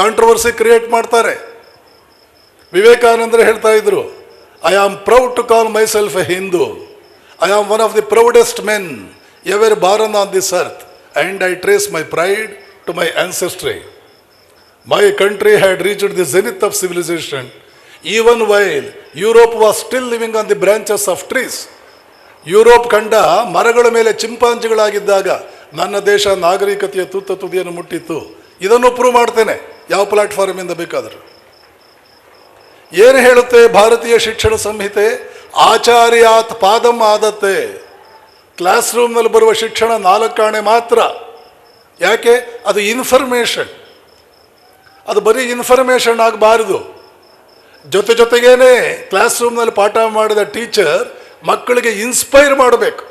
Speaker 1: ಕಾಂಟ್ರವರ್ಸಿ ಕ್ರಿಯೇಟ್ ಮಾಡ್ತಾರೆ. ವಿವೇಕಾನಂದರು ಹೇಳ್ತಾ ಇದ್ರು I am proud to call myself a Hindu I am one of the proudest men ever born on this earth and I trace my pride to my ancestry my country had reached the zenith of civilization even while Europe was still living on the branches of trees Europe ಕಂಡ ಮರಗಳ ಮೇಲೆ ಚಿಂಪಾಂಜಿಗಳಾಗಿದ್ದಾಗ ನನ್ನ ದೇಶ ನಾಗರಿಕತೆಯ ತೂತ ತುದಿಯನ್ನು ಮುಟ್ಟಿತ್ತು. ಇದನ್ನು prove ಮಾಡ್ತೇನೆ. ಯಾವ ಪ್ಲಾಟ್ಫಾರ್ಮಿಂದ ಬೇಕಾದರೂ. ಏನು ಹೇಳುತ್ತೆ ಭಾರತೀಯ ಶಿಕ್ಷಣ ಸಂಹಿತೆ? ಆಚಾರ್ಯಾತ್ ಪಾದಂ ಆದತ್ತೆ. ಕ್ಲಾಸ್ ರೂಮ್ನಲ್ಲಿ ಬರುವ ಶಿಕ್ಷಣ ನಾಲ್ಕಾಣೆ ಮಾತ್ರ. ಯಾಕೆ? ಅದು ಇನ್ಫರ್ಮೇಷನ್ ಅದು ಬರೀ ಇನ್ಫರ್ಮೇಷನ್ ಆಗಬಾರದು. ಜೊತೆ ಜೊತೆಗೇನೆ ಕ್ಲಾಸ್ ರೂಮ್ನಲ್ಲಿ ಪಾಠ ಮಾಡಿದ ಟೀಚರ್ ಮಕ್ಕಳಿಗೆ ಇನ್ಸ್ಪೈರ್ ಮಾಡಬೇಕು.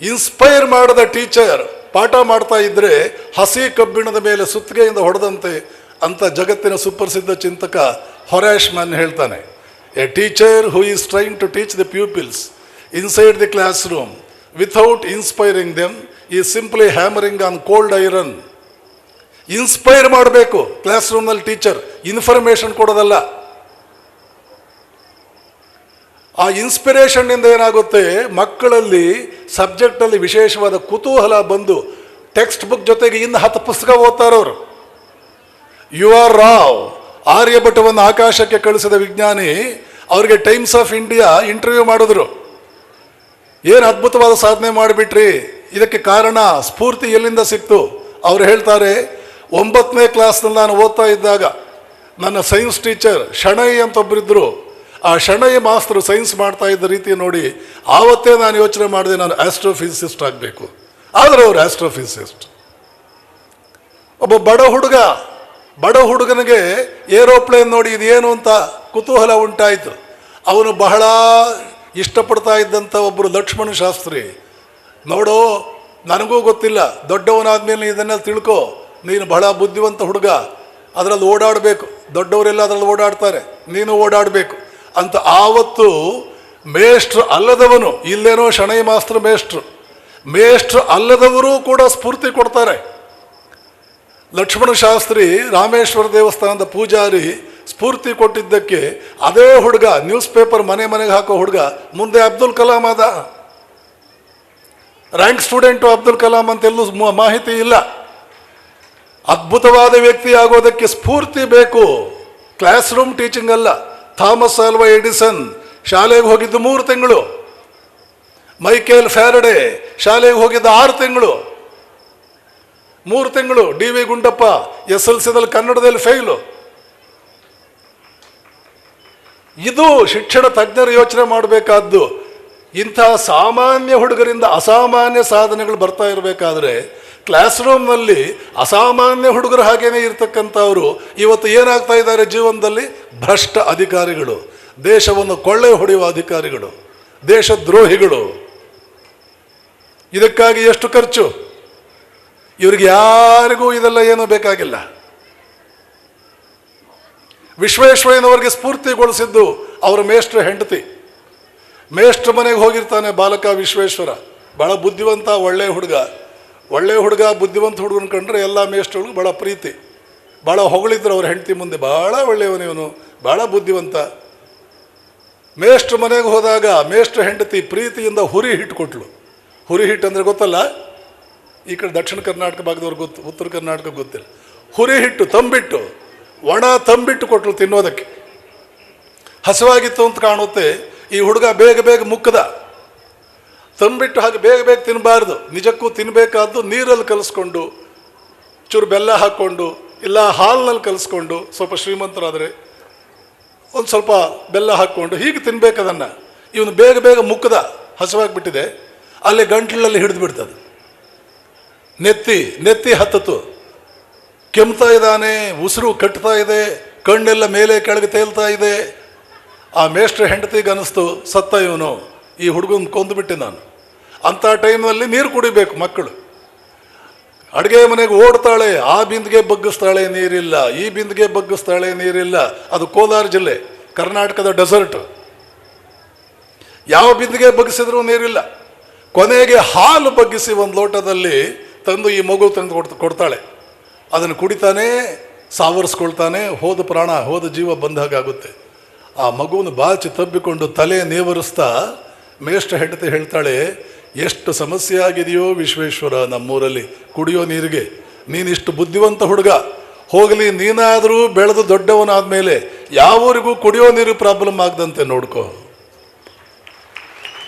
Speaker 1: ಇನ್ಸ್ಪೈರ್ ಮಾಡಿದ ಟೀಚರ್ ಪಾಠ ಮಾಡ್ತಾ ಇದ್ರೆ ಹಸಿ ಕಬ್ಬಿಣದ ಮೇಲೆ ಸುತ್ತಿಗೆಯಿಂದ ಹೊಡೆದಂತೆ ಅಂತ ಜಗತ್ತಿನ ಸುಪ್ರಸಿದ್ಧ ಚಿಂತಕ ಹೊರಾಶ್ ಮನ್ ಹೇಳ್ತಾನೆ a teacher who is trying to teach the pupils inside the classroom without inspiring them is simply hammering on cold iron inspire ಮಾಡಬೇಕು. ಕ್ಲಾಸ್ ರೂಮ್ನಲ್ಲಿ ಟೀಚರ್ ಇನ್ಫಾರ್ಮೇಷನ್ ಕೊಡೋದಲ್ಲ. ಆ ಇನ್ಸ್ಪಿರೇಷನ್ನಿಂದ ಏನಾಗುತ್ತೆ? ಮಕ್ಕಳಲ್ಲಿ ಸಬ್ಜೆಕ್ಟಲ್ಲಿ ವಿಶೇಷವಾದ ಕುತೂಹಲ ಬಂದು ಟೆಕ್ಸ್ಟ್ ಬುಕ್ ಜೊತೆಗೆ ಇನ್ನು ಹತ್ತು ಪುಸ್ತಕ ಓದ್ತಾರವರು ಯು ಆರ್ ರಾವ್ ಆರ್ಯಭಟವನ್ನು ಆಕಾಶಕ್ಕೆ ಕಳಿಸಿದ ವಿಜ್ಞಾನಿ ಅವರಿಗೆ ಟೈಮ್ಸ್ ಆಫ್ ಇಂಡಿಯಾ ಇಂಟರ್ವ್ಯೂ ಮಾಡಿದ್ರು. ಏನು ಅದ್ಭುತವಾದ ಸಾಧನೆ ಮಾಡಿಬಿಟ್ರಿ? ಇದಕ್ಕೆ ಕಾರಣ ಸ್ಫೂರ್ತಿ ಎಲ್ಲಿಂದ ಸಿಕ್ತು? ಅವ್ರು ಹೇಳ್ತಾರೆ ಒಂಬತ್ತನೇ ಕ್ಲಾಸ್ನಲ್ಲಿ ನಾನು ಓದ್ತಾ ಇದ್ದಾಗ ನನ್ನ ಸೈನ್ಸ್ ಟೀಚರ್ ಶಣೈ ಅಂತ ಒಬ್ಬರಿದ್ದರು ಆ ಶಣೈ ಮಾಸ್ತರು ಸೈನ್ಸ್ ಮಾಡ್ತಾ ಇದ್ದ ರೀತಿ ನೋಡಿ, ಆವತ್ತೇ ನಾನು ಯೋಚನೆ ಮಾಡಿದೆ, ನಾನು ಆಸ್ಟ್ರೋಫಿಸಿಸ್ಟ್ ಆಗಬೇಕು. ಆದರೆ ಅವರು ಆಸ್ಟ್ರೋಫಿಸಿಸ್ಟ್. ಒಬ್ಬ ಬಡ ಹುಡುಗ, ಬಡ ಹುಡುಗನಿಗೆ ಏರೋಪ್ಲೇನ್ ನೋಡಿ ಇದೇನು ಅಂತ ಕುತೂಹಲ ಉಂಟಾಯಿತು. ಅವನು ಬಹಳ ಇಷ್ಟಪಡ್ತಾ ಇದ್ದಂಥ ಒಬ್ಬರು ಲಕ್ಷ್ಮಣ ಶಾಸ್ತ್ರಿ. ನೋಡೋ, ನನಗೂ ಗೊತ್ತಿಲ್ಲ ದೊಡ್ಡವನಾದ ಮೇಲೆ ಇದನ್ನೆಲ್ಲ ತಿಳ್ಕೊ. ನೀನು ಬಹಳ ಬುದ್ಧಿವಂತ ಹುಡುಗ, ಅದರಲ್ಲಿ ಓಡಾಡಬೇಕು. ದೊಡ್ಡವರೆಲ್ಲ ಅದರಲ್ಲಿ ಓಡಾಡ್ತಾರೆ. ನೀನು ಓಡಾಡಬೇಕು. ಅಂತ ಆವತ್ತು ಮೇಷ್ಟ್ರು ಅಲ್ಲದವನು, ಇಲ್ಲೇನೋ ಶಣೈ ಮಾಸ್ತ್ರ ಮೇಷ್ಟ್ರು. ಮೇಷ್ಟ್ರು ಅಲ್ಲದವರು ಕೂಡ ಸ್ಫೂರ್ತಿ ಕೊಡ್ತಾರೆ. ಲಕ್ಷ್ಮಣ ಶಾಸ್ತ್ರಿ ರಾಮೇಶ್ವರ ದೇವಸ್ಥಾನದ ಪೂಜಾರಿ ಸ್ಫೂರ್ತಿ ಕೊಟ್ಟಿದ್ದಕ್ಕೆ ಅದೇ ಹುಡುಗ, ನ್ಯೂಸ್ ಪೇಪರ್ ಮನೆ ಮನೆಗೆ ಹಾಕೋ ಹುಡುಗ, ಮುಂದೆ ಅಬ್ದುಲ್ ಕಲಾಂ ಅದ ರ್ಯಾಂಕ್ ಸ್ಟೂಡೆಂಟು ಅಬ್ದುಲ್ ಕಲಾಂ ಅಂತೆಲ್ಲೂ ಮಾಹಿತಿ ಇಲ್ಲ. ಅದ್ಭುತವಾದ ವ್ಯಕ್ತಿ ಆಗೋದಕ್ಕೆ ಸ್ಫೂರ್ತಿ ಬೇಕು. ಕ್ಲಾಸ್ ರೂಮ್ ಟೀಚಿಂಗ್ ಅಲ್ಲ. ಥಾಮಸ್ ಆಲ್ವಾ ಎಡಿಸನ್ ಶಾಲೆಗೆ ಹೋಗಿದ್ದು ಮೂರು ತಿಂಗಳು. ಮೈಕೇಲ್ ಫ್ಯಾರಡೆ ಶಾಲೆಗೆ ಹೋಗಿದ್ದ ಆರು ತಿಂಗಳು. ಮೂರು ತಿಂಗಳು. D V Gundappa, S L ಸಿದಲ್ಲಿ ಕನ್ನಡದಲ್ಲಿ ಫೇಲು ಇದು ಶಿಕ್ಷಣ ತಜ್ಞರು ಯೋಚನೆ ಮಾಡಬೇಕಾದ್ದು. ಇಂಥ ಸಾಮಾನ್ಯ ಹುಡುಗರಿಂದ ಅಸಾಮಾನ್ಯ ಸಾಧನೆಗಳು ಬರ್ತಾ ಇರಬೇಕಾದ್ರೆ ಕ್ಲಾಸ್ ರೂಮ್ನಲ್ಲಿ ಅಸಾಮಾನ್ಯ ಹುಡುಗರು ಹಾಗೇನೆ ಇರ್ತಕ್ಕಂಥವರು, ಇವತ್ತು ಏನಾಗ್ತಾ ಇದ್ದಾರೆ ಜೀವನದಲ್ಲಿ? ಭ್ರಷ್ಟ ಅಧಿಕಾರಿಗಳು, ದೇಶವನ್ನು ಕೊಳ್ಳೆ ಹೊಡೆಯುವ ಅಧಿಕಾರಿಗಳು, ದೇಶದ್ರೋಹಿಗಳು. ಇದಕ್ಕಾಗಿ ಎಷ್ಟು ಖರ್ಚು? ಇವ್ರಿಗೆ ಯಾರಿಗೂ ಇದೆಲ್ಲ ಏನೂ ಬೇಕಾಗಿಲ್ಲ. ವಿಶ್ವೇಶ್ವರಯ್ಯನವರಿಗೆ ಸ್ಫೂರ್ತಿಗೊಳಿಸಿದ್ದು ಅವರ ಮೇಷ್ಟ್ರ ಹೆಂಡತಿ. ಮೇಷ್ಟ್ರ ಮನೆಗೆ ಹೋಗಿರ್ತಾನೆ ಬಾಲಕ ವಿಶ್ವೇಶ್ವರ. ಭಾಳ ಬುದ್ಧಿವಂತ ಒಳ್ಳೆಯ ಹುಡುಗ. ಒಳ್ಳೆಯ ಹುಡುಗ, ಬುದ್ಧಿವಂತ ಹುಡುಗನ ಕಂಡ್ರೆ ಎಲ್ಲ ಮೇಷ್ಟ್ರುಗಳಿಗೂ ಭಾಳ ಪ್ರೀತಿ. ಭಾಳ ಹೊಗಳಿದ್ರು ಅವ್ರ ಹೆಂಡತಿ ಮುಂದೆ. ಭಾಳ ಒಳ್ಳೆಯವನು ಇವನು. ಭಾಳ ಬುದ್ಧಿವಂತ. ಮೇಷ್ಟ್ರ ಮನೆಗೆ ಹೋದಾಗ ಮೇಷ್ಟ್ರ ಹೆಂಡತಿ ಪ್ರೀತಿಯಿಂದ ಹುರಿ ಹಿಟ್ಟು ಕೊಟ್ಲು. ಹುರಿ ಹಿಟ್ಟು ಅಂದರೆ ಗೊತ್ತಲ್ಲ? ಈ ಕಡೆ ದಕ್ಷಿಣ ಕರ್ನಾಟಕ ಭಾಗದವ್ರಿಗೆ ಗೊತ್ತು, ಉತ್ತರ ಕರ್ನಾಟಕ ಗೊತ್ತಿಲ್ಲ. ಹುರಿ ಹಿಟ್ಟು, ತಂಬಿಟ್ಟು, ಒಣ ತಂಬಿಟ್ಟು ಕೊಟ್ಲು ತಿನ್ನೋದಕ್ಕೆ. ಹಸಿವಾಗಿತ್ತು ಅಂತ ಕಾಣುತ್ತೆ. ಈ ಹುಡುಗ ಬೇಗ ಬೇಗ ಮುಕ್ಕದ. ತಂಬಿಟ್ಟು ಹಾಗೆ ಬೇಗ ಬೇಗ ತಿನ್ನಬಾರ್ದು ನಿಜಕ್ಕೂ ತಿನ್ನಬೇಕಾದ್ದು ನೀರಲ್ಲಿ ಕಲಿಸ್ಕೊಂಡು ಚೂರು ಬೆಲ್ಲ ಹಾಕ್ಕೊಂಡು ಇಲ್ಲ ಹಾಲಿನಲ್ಲಿ ಕಲಿಸ್ಕೊಂಡು, ಸ್ವಲ್ಪ ಶ್ರೀಮಂತರಾದರೆ ಒಂದು ಸ್ವಲ್ಪ ಬೆಲ್ಲ ಹಾಕ್ಕೊಂಡು ಹೀಗೆ ತಿನ್ಬೇಕು ಅದನ್ನು ಇವನು ಬೇಗ ಬೇಗ ಮುಕ್ಕದ ಹಸವಾಗಿಬಿಟ್ಟಿದೆ. ಅಲ್ಲೇ ಗಂಟ್ಲಲ್ಲಿ ಹಿಡಿದು ಬಿಡ್ತದೆ ನೆತ್ತಿ ನೆತ್ತಿ ಹತ್ತತು ಕೆಮ್ತಾ ಇದ್ದಾನೆ, ಉಸಿರು ಕಟ್ತಾ ಇದೆ, ಕಣ್ಣೆಲ್ಲ ಮೇಲೆ ಕೆಳಗೆ ತೇಲ್ತಾ ಇದೆ. ಆ ಮೇಷ್ಟ್ರ ಹೆಂಡತಿಗೆ ಅನ್ನಿಸ್ತು ಸತ್ತ ಇವನು. ಈ ಹುಡುಗನ ಕೊಂದುಬಿಟ್ಟೆ ನಾನು. ಅಂಥ ಟೈಮಲ್ಲಿ ನೀರು ಕುಡಿಬೇಕು ಮಕ್ಕಳು. ಅಡುಗೆ ಮನೆಗೆ ಓಡ್ತಾಳೆ, ಆ ಬಿಂದಿಗೆ ಬಗ್ಗಿಸ್ತಾಳೆ ನೀರಿಲ್ಲ, ಈ ಬಿಂದಿಗೆ ಬಗ್ಗಿಸ್ತಾಳೆ ನೀರಿಲ್ಲ. ಅದು ಕೋಲಾರ ಜಿಲ್ಲೆ, ಕರ್ನಾಟಕದ ಡೆಸರ್ಟ್. ಯಾವ ಬಿಂದಿಗೆ ಬಗ್ಗಿಸಿದ್ರೂ ನೀರಿಲ್ಲ. ಕೊನೆಗೆ ಹಾಲು ಬಗ್ಗಿಸಿ ಒಂದು ಲೋಟದಲ್ಲಿ ತಂದು ಈ ಮಗು ತಂದು ಕೊಡ್ತ, ಕೊಡ್ತಾಳೆ. ಅದನ್ನು ಕುಡಿತಾನೆ, ಸಾವರಿಸ್ಕೊಳ್ತಾನೆ, ಹೋದ ಪ್ರಾಣ, ಹೋದ ಜೀವ ಬಂದ ಹಾಗಾಗುತ್ತೆ. ಆ ಮಗುವನ್ನು ಬಾಚಿ ತಬ್ಬಿಕೊಂಡು ತಲೆ ನೇವರಿಸ್ತಾ ಮೇಷ್ಟ್ರ ಹೆಂಡತಿ ಹೇಳ್ತಾಳೆ, ಎಷ್ಟು ಸಮಸ್ಯೆ ಆಗಿದೆಯೋ ವಿಶ್ವೇಶ್ವರ, ನಮ್ಮೂರಲ್ಲಿ ಕುಡಿಯೋ ನೀರಿಗೆ. ನೀನಿಷ್ಟು ಬುದ್ಧಿವಂತ ಹುಡುಗ. ಹೋಗಲಿ, ನೀನಾದರೂ ಬೆಳೆದು ದೊಡ್ಡವನಾದ ಮೇಲೆ ಯಾವೂರಿಗೂ ಕುಡಿಯೋ ನೀರು ಪ್ರಾಬ್ಲಮ್ ಆಗದಂತೆ ನೋಡ್ಕೋ.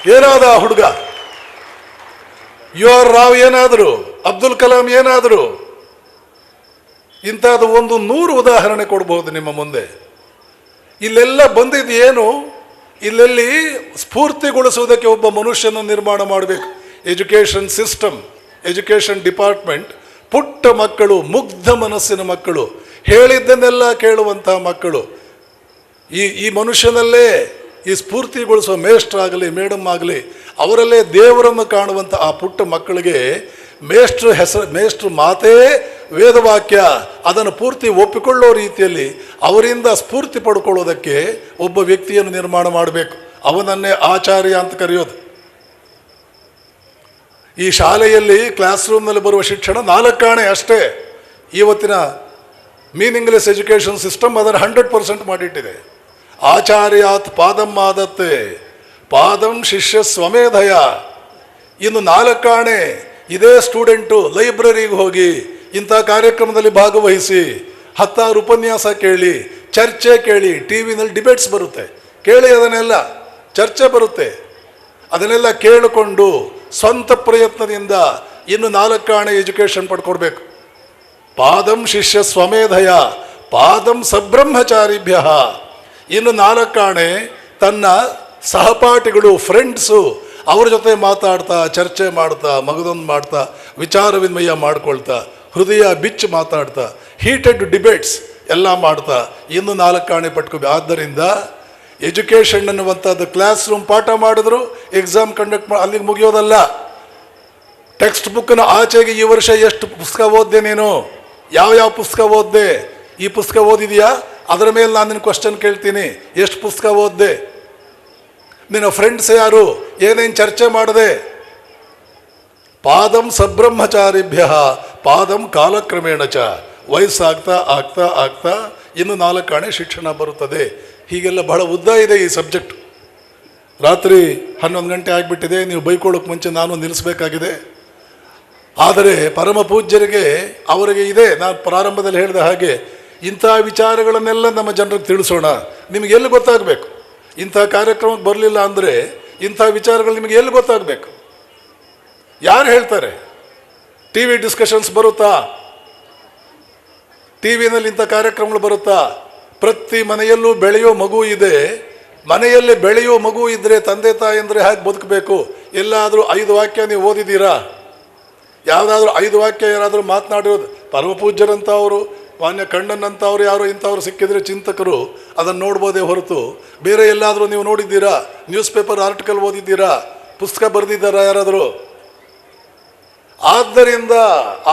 Speaker 1: ಏನಾದ ಆ ಹುಡುಗ? ಯು ಆರ್ ರಾವ್ ಏನಾದರೂ? ಅಬ್ದುಲ್ ಕಲಾಂ ಏನಾದರೂ? ಇಂಥದ್ದು ಒಂದು ನೂರು ಉದಾಹರಣೆ ಕೊಡಬಹುದು ನಿಮ್ಮ ಮುಂದೆ. ಇಲ್ಲೆಲ್ಲ ಬಂದಿದ್ದು ಏನು? ಇಲ್ಲೆಲ್ಲಿ ಸ್ಫೂರ್ತಿಗೊಳಿಸುವುದಕ್ಕೆ ಒಬ್ಬ ಮನುಷ್ಯನ ನಿರ್ಮಾಣ ಮಾಡಬೇಕು. ಎಜುಕೇಷನ್ ಸಿಸ್ಟಮ್ ಎಜುಕೇಷನ್ ಡಿಪಾರ್ಟ್ಮೆಂಟ್ ಪುಟ್ಟ ಮಕ್ಕಳು, ಮುಗ್ಧ ಮನಸ್ಸಿನ ಮಕ್ಕಳು, ಹೇಳಿದ್ದನ್ನೆಲ್ಲ ಕೇಳುವಂತಹ ಮಕ್ಕಳು. ಈ ಈ ಮನುಷ್ಯನಲ್ಲೇ ಈ ಸ್ಫೂರ್ತಿಗೊಳಿಸುವ ಮೇಷ್ಟ್ರಾಗಲಿ, ಮೇಡಮ್ ಆಗಲಿ, ಅವರಲ್ಲೇ ದೇವರನ್ನು ಕಾಣುವಂಥ ಆ ಪುಟ್ಟ ಮಕ್ಕಳಿಗೆ ಮೇಷ್ಟ್ರ ಹೆಸರು, ಮೇಷ್ಟ್ರ ಮಾತೇ ವೇದವಾಕ್ಯ. ಅದನ್ನು ಪೂರ್ತಿ ಒಪ್ಪಿಕೊಳ್ಳೋ ರೀತಿಯಲ್ಲಿ ಅವರಿಂದ ಸ್ಫೂರ್ತಿ ಪಡ್ಕೊಳ್ಳೋದಕ್ಕೆ ಒಬ್ಬ ವ್ಯಕ್ತಿಯನ್ನು ನಿರ್ಮಾಣ ಮಾಡಬೇಕು. ಅವನನ್ನೇ ಆಚಾರ್ಯ ಅಂತ ಕರೆಯೋದು. ಈ ಶಾಲೆಯಲ್ಲಿ ಕ್ಲಾಸ್ ರೂಮ್ನಲ್ಲಿ ಬರುವ ಶಿಕ್ಷಣ ನಾಲ್ಕಾಣೆ ಅಷ್ಟೇ. ಇವತ್ತಿನ ಮೀನಿಂಗ್ಲೆಸ್ ಎಜುಕೇಷನ್ ಸಿಸ್ಟಮ್ ಅದನ್ನು ಹಂಡ್ರೆಡ್ ಪರ್ಸೆಂಟ್ ಮಾಡಿಟ್ಟಿದೆ. ಆಚಾರ್ಯಾತ್ ಪಾದಂ ಆದತ್ತೆ ಪಾದಂ ಶಿಷ್ಯ ಸ್ವಮೇಧಯ. ಇನ್ನು ನಾಲ್ಕಾಣೆ ಇದೇ ಸ್ಟೂಡೆಂಟು ಲೈಬ್ರರಿಗೆ ಹೋಗಿ ಇಂಥ ಕಾರ್ಯಕ್ರಮದಲ್ಲಿ ಭಾಗವಹಿಸಿ ಹತ್ತಾರು ಉಪನ್ಯಾಸ ಕೇಳಿ, ಚರ್ಚೆ ಕೇಳಿ ಟಿ ವಿನಲ್ಲಿ ಡಿಬೇಟ್ಸ್ ಬರುತ್ತೆ. ಕೇಳಿ ಅದನ್ನೆಲ್ಲ, ಚರ್ಚೆ ಬರುತ್ತೆ. ಅದನ್ನೆಲ್ಲ ಕೇಳಿಕೊಂಡು ಸ್ವಂತ ಪ್ರಯತ್ನದಿಂದ ಇನ್ನು ನಾಲ್ಕಾಣೆ ಎಜುಕೇಷನ್ ಪಡ್ಕೊಡ್ಬೇಕು. ಪಾದಂ ಶಿಷ್ಯ ಸ್ವಮೇಧಯ, ಪಾದಂ ಸಬ್ರಹ್ಮಚಾರಿಭ್ಯ. ಇನ್ನು ನಾಲ್ಕಾಣೆ ತನ್ನ ಸಹಪಾಠಿಗಳು ಫ್ರೆಂಡ್ಸು ಅವ್ರ ಜೊತೆ ಮಾತಾಡ್ತಾ, ಚರ್ಚೆ ಮಾಡ್ತಾ, ಮಗದೊಂದು ಮಾಡ್ತಾ ವಿಚಾರ ವಿನಿಮಯ ಮಾಡ್ಕೊಳ್ತಾ, ಹೃದಯ ಬಿಚ್ಚು ಮಾತಾಡ್ತಾ ಹೀಟೆಡ್ ಡಿಬೇಟ್ಸ್ ಎಲ್ಲ ಮಾಡ್ತಾ, ಇನ್ನು ನಾಲ್ಕು ಕಾಣೆ ಪಟ್ಕೋಬೇಕು ಆದ್ದರಿಂದ ಎಜುಕೇಷನ್ ಅನ್ನುವಂಥದ್ದು ಕ್ಲಾಸ್ ರೂಮ್ ಪಾಠ ಮಾಡಿದ್ರು ಎಕ್ಸಾಮ್ ಕಂಡಕ್ಟ್ ಮಾಡಿ ಅಲ್ಲಿಗೆ ಮುಗಿಯೋದಲ್ಲ. ಟೆಕ್ಸ್ಟ್ ಬುಕ್ನ ಆಚೆಗೆ ಈ ವರ್ಷ ಎಷ್ಟು ಪುಸ್ತಕ ಓದ್ದೆ ನೀನು? ಯಾವ ಯಾವ ಪುಸ್ತಕ ಓದ್ದೆ? ಈ ಪುಸ್ತಕ ಓದಿದೆಯಾ? ಅದರ ಮೇಲೆ ನಾನು ನಿನ್ನ ಕ್ವಶನ್ ಕೇಳ್ತೀನಿ. ಎಷ್ಟು ಪುಸ್ತಕ ಓದ್ದೆ? ನಿನ್ನ ಫ್ರೆಂಡ್ಸ್ ಯಾರು? ಏನೇನು ಚರ್ಚೆ ಮಾಡಿದೆ? ಪಾದಂ ಸಬ್ರಹ್ಮಚಾರಿಭ್ಯ, ಪಾದಂ ಕಾಲಕ್ರಮೇಣ ಚ, ವಯಸ್ಸಾಗ್ತಾ ಆಗ್ತಾ ಆಗ್ತಾ ಇನ್ನು ನಾಲ್ಕು ಶಿಕ್ಷಣ ಬರುತ್ತದೆ. ಹೀಗೆಲ್ಲ ಬಹಳ ಉದ್ದ ಇದೆ ಈ ಸಬ್ಜೆಕ್ಟ್ ರಾತ್ರಿ ಹನ್ನೊಂದು ಗಂಟೆ ಆಗಿಬಿಟ್ಟಿದೆ, ನೀವು ಬೈಕೊಳ್ಳೋಕೆ ಮುಂಚೆ ನಾನು ನಿಲ್ಲಿಸಬೇಕಾಗಿದೆ. ಆದರೆ ಪರಮ ಪೂಜ್ಯರಿಗೆ ಅವರಿಗೆ ಇದೆ. ನಾನು ಪ್ರಾರಂಭದಲ್ಲಿ ಹೇಳಿದ ಹಾಗೆ ಇಂಥ ವಿಚಾರಗಳನ್ನೆಲ್ಲ ನಮ್ಮ ಜನರಿಗೆ ತಿಳಿಸೋಣ. ನಿಮಗೆ ಎಲ್ಲಿ ಗೊತ್ತಾಗಬೇಕು? ಇಂಥ ಕಾರ್ಯಕ್ರಮಕ್ಕೆ ಬರಲಿಲ್ಲ ಅಂದರೆ ಇಂಥ ವಿಚಾರಗಳು ನಿಮಗೆ ಎಲ್ಲಿ ಗೊತ್ತಾಗಬೇಕು? ಯಾರು ಹೇಳ್ತಾರೆ? ಟಿ ವಿ ಡಿಸ್ಕಷನ್ಸ್ ಬರುತ್ತಾ? ಟಿ ವಿನಲ್ಲಿ ಇಂಥ ಕಾರ್ಯಕ್ರಮಗಳು ಬರುತ್ತಾ? ಪ್ರತಿ ಮನೆಯಲ್ಲೂ ಬೆಳೆಯೋ ಮಗು ಇದೆ. ಮನೆಯಲ್ಲಿ ಬೆಳೆಯೋ ಮಗು ಇದ್ದರೆ ತಂದೆ ತಾಯಿ ಅಂದರೆ ಹೇಗೆ ಬದುಕಬೇಕು? ಎಲ್ಲಾದರೂ ಐದು ವಾಕ್ಯ ನೀವು ಓದಿದ್ದೀರಾ? ಯಾವುದಾದ್ರೂ ಐದು ವಾಕ್ಯ ಯಾರಾದರೂ ಮಾತನಾಡಿರೋದು? ಪರಮಪೂಜ್ಯರಂಥವರು ಅವರು ಮಾನ್ಯ ಕಣ್ಣನಂಥವ್ರು ಯಾರು ಇಂಥವ್ರು ಸಿಕ್ಕಿದ್ರೆ ಚಿಂತಕರು ಅದನ್ನು ನೋಡ್ಬೋದೇ ಹೊರತು. ಬೇರೆ ಎಲ್ಲಾದರೂ ನೀವು ನೋಡಿದ್ದೀರಾ? ನ್ಯೂಸ್ ಪೇಪರ್ ಆರ್ಟಿಕಲ್ ಓದಿದ್ದೀರಾ? ಪುಸ್ತಕ ಬರೆದಿದ್ದಾರಾ ಯಾರಾದರೂ? ಆದ್ದರಿಂದ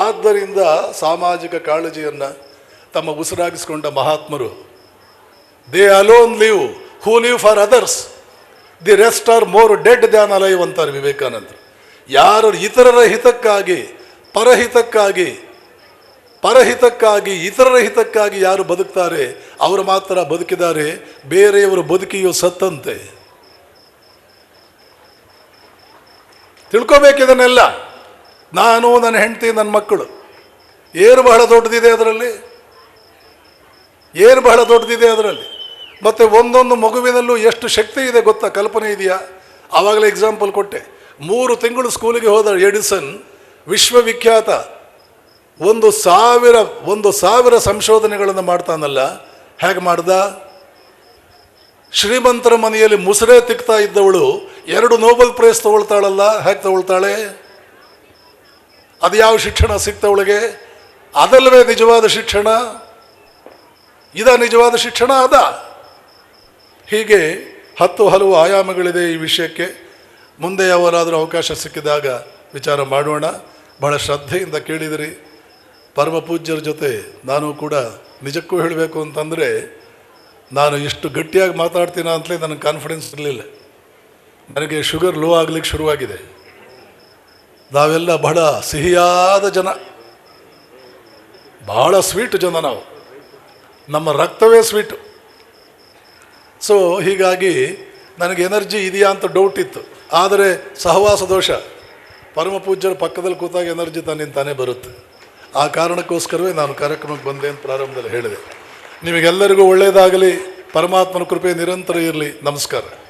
Speaker 1: ಆದ್ದರಿಂದ ಸಾಮಾಜಿಕ ಕಾಳಜಿಯನ್ನು ತಮ್ಮ ಉಸಿರಾಗಿಸಿಕೊಂಡ ಮಹಾತ್ಮರು they alone live who live for others the rest are more dead than alive ಅಂತಾರೆ ವಿವೇಕಾನಂದರು. ಯಾರು ಇತರರ ಹಿತಕ್ಕಾಗಿ, ಪರಹಿತಕ್ಕಾಗಿ ಪರಹಿತಕ್ಕಾಗಿ ಇತರರ ಹಿತಕ್ಕಾಗಿ ಯಾರು ಬದುಕ್ತಾರೆ, ಅವರು ಮಾತ್ರ ಬದುಕಿದ್ದಾರೆ, ಬೇರೆಯವರು ಬದುಕಿಯು ಸತ್ತಂತೆ. ತಿಳ್ಕೊಬೇಕಿದನ್ನೆಲ್ಲ ನಾನು, ನನ್ನ ಹೆಂಡತಿ, ನನ್ನ ಮಕ್ಕಳು. ಏನು ಬಹಳ ದೊಡ್ಡದಿದೆ ಅದರಲ್ಲಿ. ಏನು ಬಹಳ ದೊಡ್ಡದಿದೆ ಅದರಲ್ಲಿ. ಮತ್ತು ಒಂದೊಂದು ಮಗುವಿನಲ್ಲೂ ಎಷ್ಟು ಶಕ್ತಿ ಇದೆ ಗೊತ್ತಾ? ಕಲ್ಪನೆ ಇದೆಯಾ? ಆವಾಗಲೇ ಎಕ್ಸಾಂಪಲ್ ಕೊಟ್ಟೆ. ಮೂರು ತಿಂಗಳು ಸ್ಕೂಲಿಗೆ ಹೋದ ಎಡಿಸನ್, ವಿಶ್ವವಿಖ್ಯಾತ ಒಂದು ಸಾವಿರ ಒಂದು ಸಾವಿರ ಸಂಶೋಧನೆಗಳನ್ನು ಮಾಡ್ತಾನಲ್ಲ, ಹೇಗೆ ಮಾಡ್ದ? ಶ್ರೀಮಂತರ ಮನೆಯಲ್ಲಿ ಮುಸುರೆ ತಿಕ್ತಾ ಇದ್ದವಳು, ಎರಡು ನೋಬೆಲ್ ಪ್ರೈಸ್ ತಗೊಳ್ತಾಳಲ್ಲ, ಹೇಗೆ ತಗೊಳ್ತಾಳೆ? ಅದು ಯಾವ ಶಿಕ್ಷಣ ಸಿಕ್ತವಳಿಗೆ? ಅದಲ್ಲವೇ ನಿಜವಾದ ಶಿಕ್ಷಣ? ಇದ ನಿಜವಾದ ಶಿಕ್ಷಣ ಅದ. ಹೀಗೆ ಹತ್ತು ಹಲವು ಆಯಾಮಗಳಿದೆ ಈ ವಿಷಯಕ್ಕೆ. ಮುಂದೆ ಯಾವರಾದರೂ ಅವಕಾಶ ಸಿಕ್ಕಿದಾಗ ವಿಚಾರ ಮಾಡೋಣ. ಬಹಳ ಶ್ರದ್ಧೆಯಿಂದ ಕೇಳಿದಿರಿ. ಪರಮ ಪೂಜ್ಯರ ಜೊತೆ ನಾನು ಕೂಡ ನಿಜಕ್ಕೂ ಹೇಳಬೇಕು ಅಂತಂದರೆ ನಾನು ಇಷ್ಟು ಗಟ್ಟಿಯಾಗಿ ಮಾತಾಡ್ತೀನ ಅಂತಲೇ ನನಗೆ ಕಾನ್ಫಿಡೆನ್ಸ್ ಇರಲಿಲ್ಲ. ನನಗೆ ಶುಗರ್ ಲೋ ಆಗ್ಲಿಕ್ಕೆ ಶುರುವಾಗಿದೆ. ನಾವೆಲ್ಲ ಬಹಳ ಸಿಹಿಯಾದ ಜನ. ಭಾಳ ಸ್ವೀಟ್ ಜನ ನಾವು. ನಮ್ಮ ರಕ್ತವೇ ಸ್ವೀಟು ಸೊ ಹೀಗಾಗಿ ನನಗೆ ಎನರ್ಜಿ ಇದೆಯಾ ಅಂತ ಡೌಟ್ ಇತ್ತು. ಆದರೆ ಸಹವಾಸ ದೋಷ. ಪರಮ ಪೂಜ್ಯರ ಪಕ್ಕದಲ್ಲಿ ಕೂತಾಗ ಎನರ್ಜಿ ತನ್ನಿಂದ ತಾನೇ ಬರುತ್ತೆ. ಆ ಕಾರಣಕ್ಕೋಸ್ಕರವೇ ನಾನು ಕಾರ್ಯಕ್ರಮಕ್ಕೆ ಬಂದೆ ಅಂತ ಪ್ರಾರಂಭದಲ್ಲಿ ಹೇಳಿದೆ. ನಿಮಗೆಲ್ಲರಿಗೂ ಒಳ್ಳೆಯದಾಗಲಿ, ಪರಮಾತ್ಮನ ಕೃಪೆ ನಿರಂತರ ಇರಲಿ. ನಮಸ್ಕಾರ.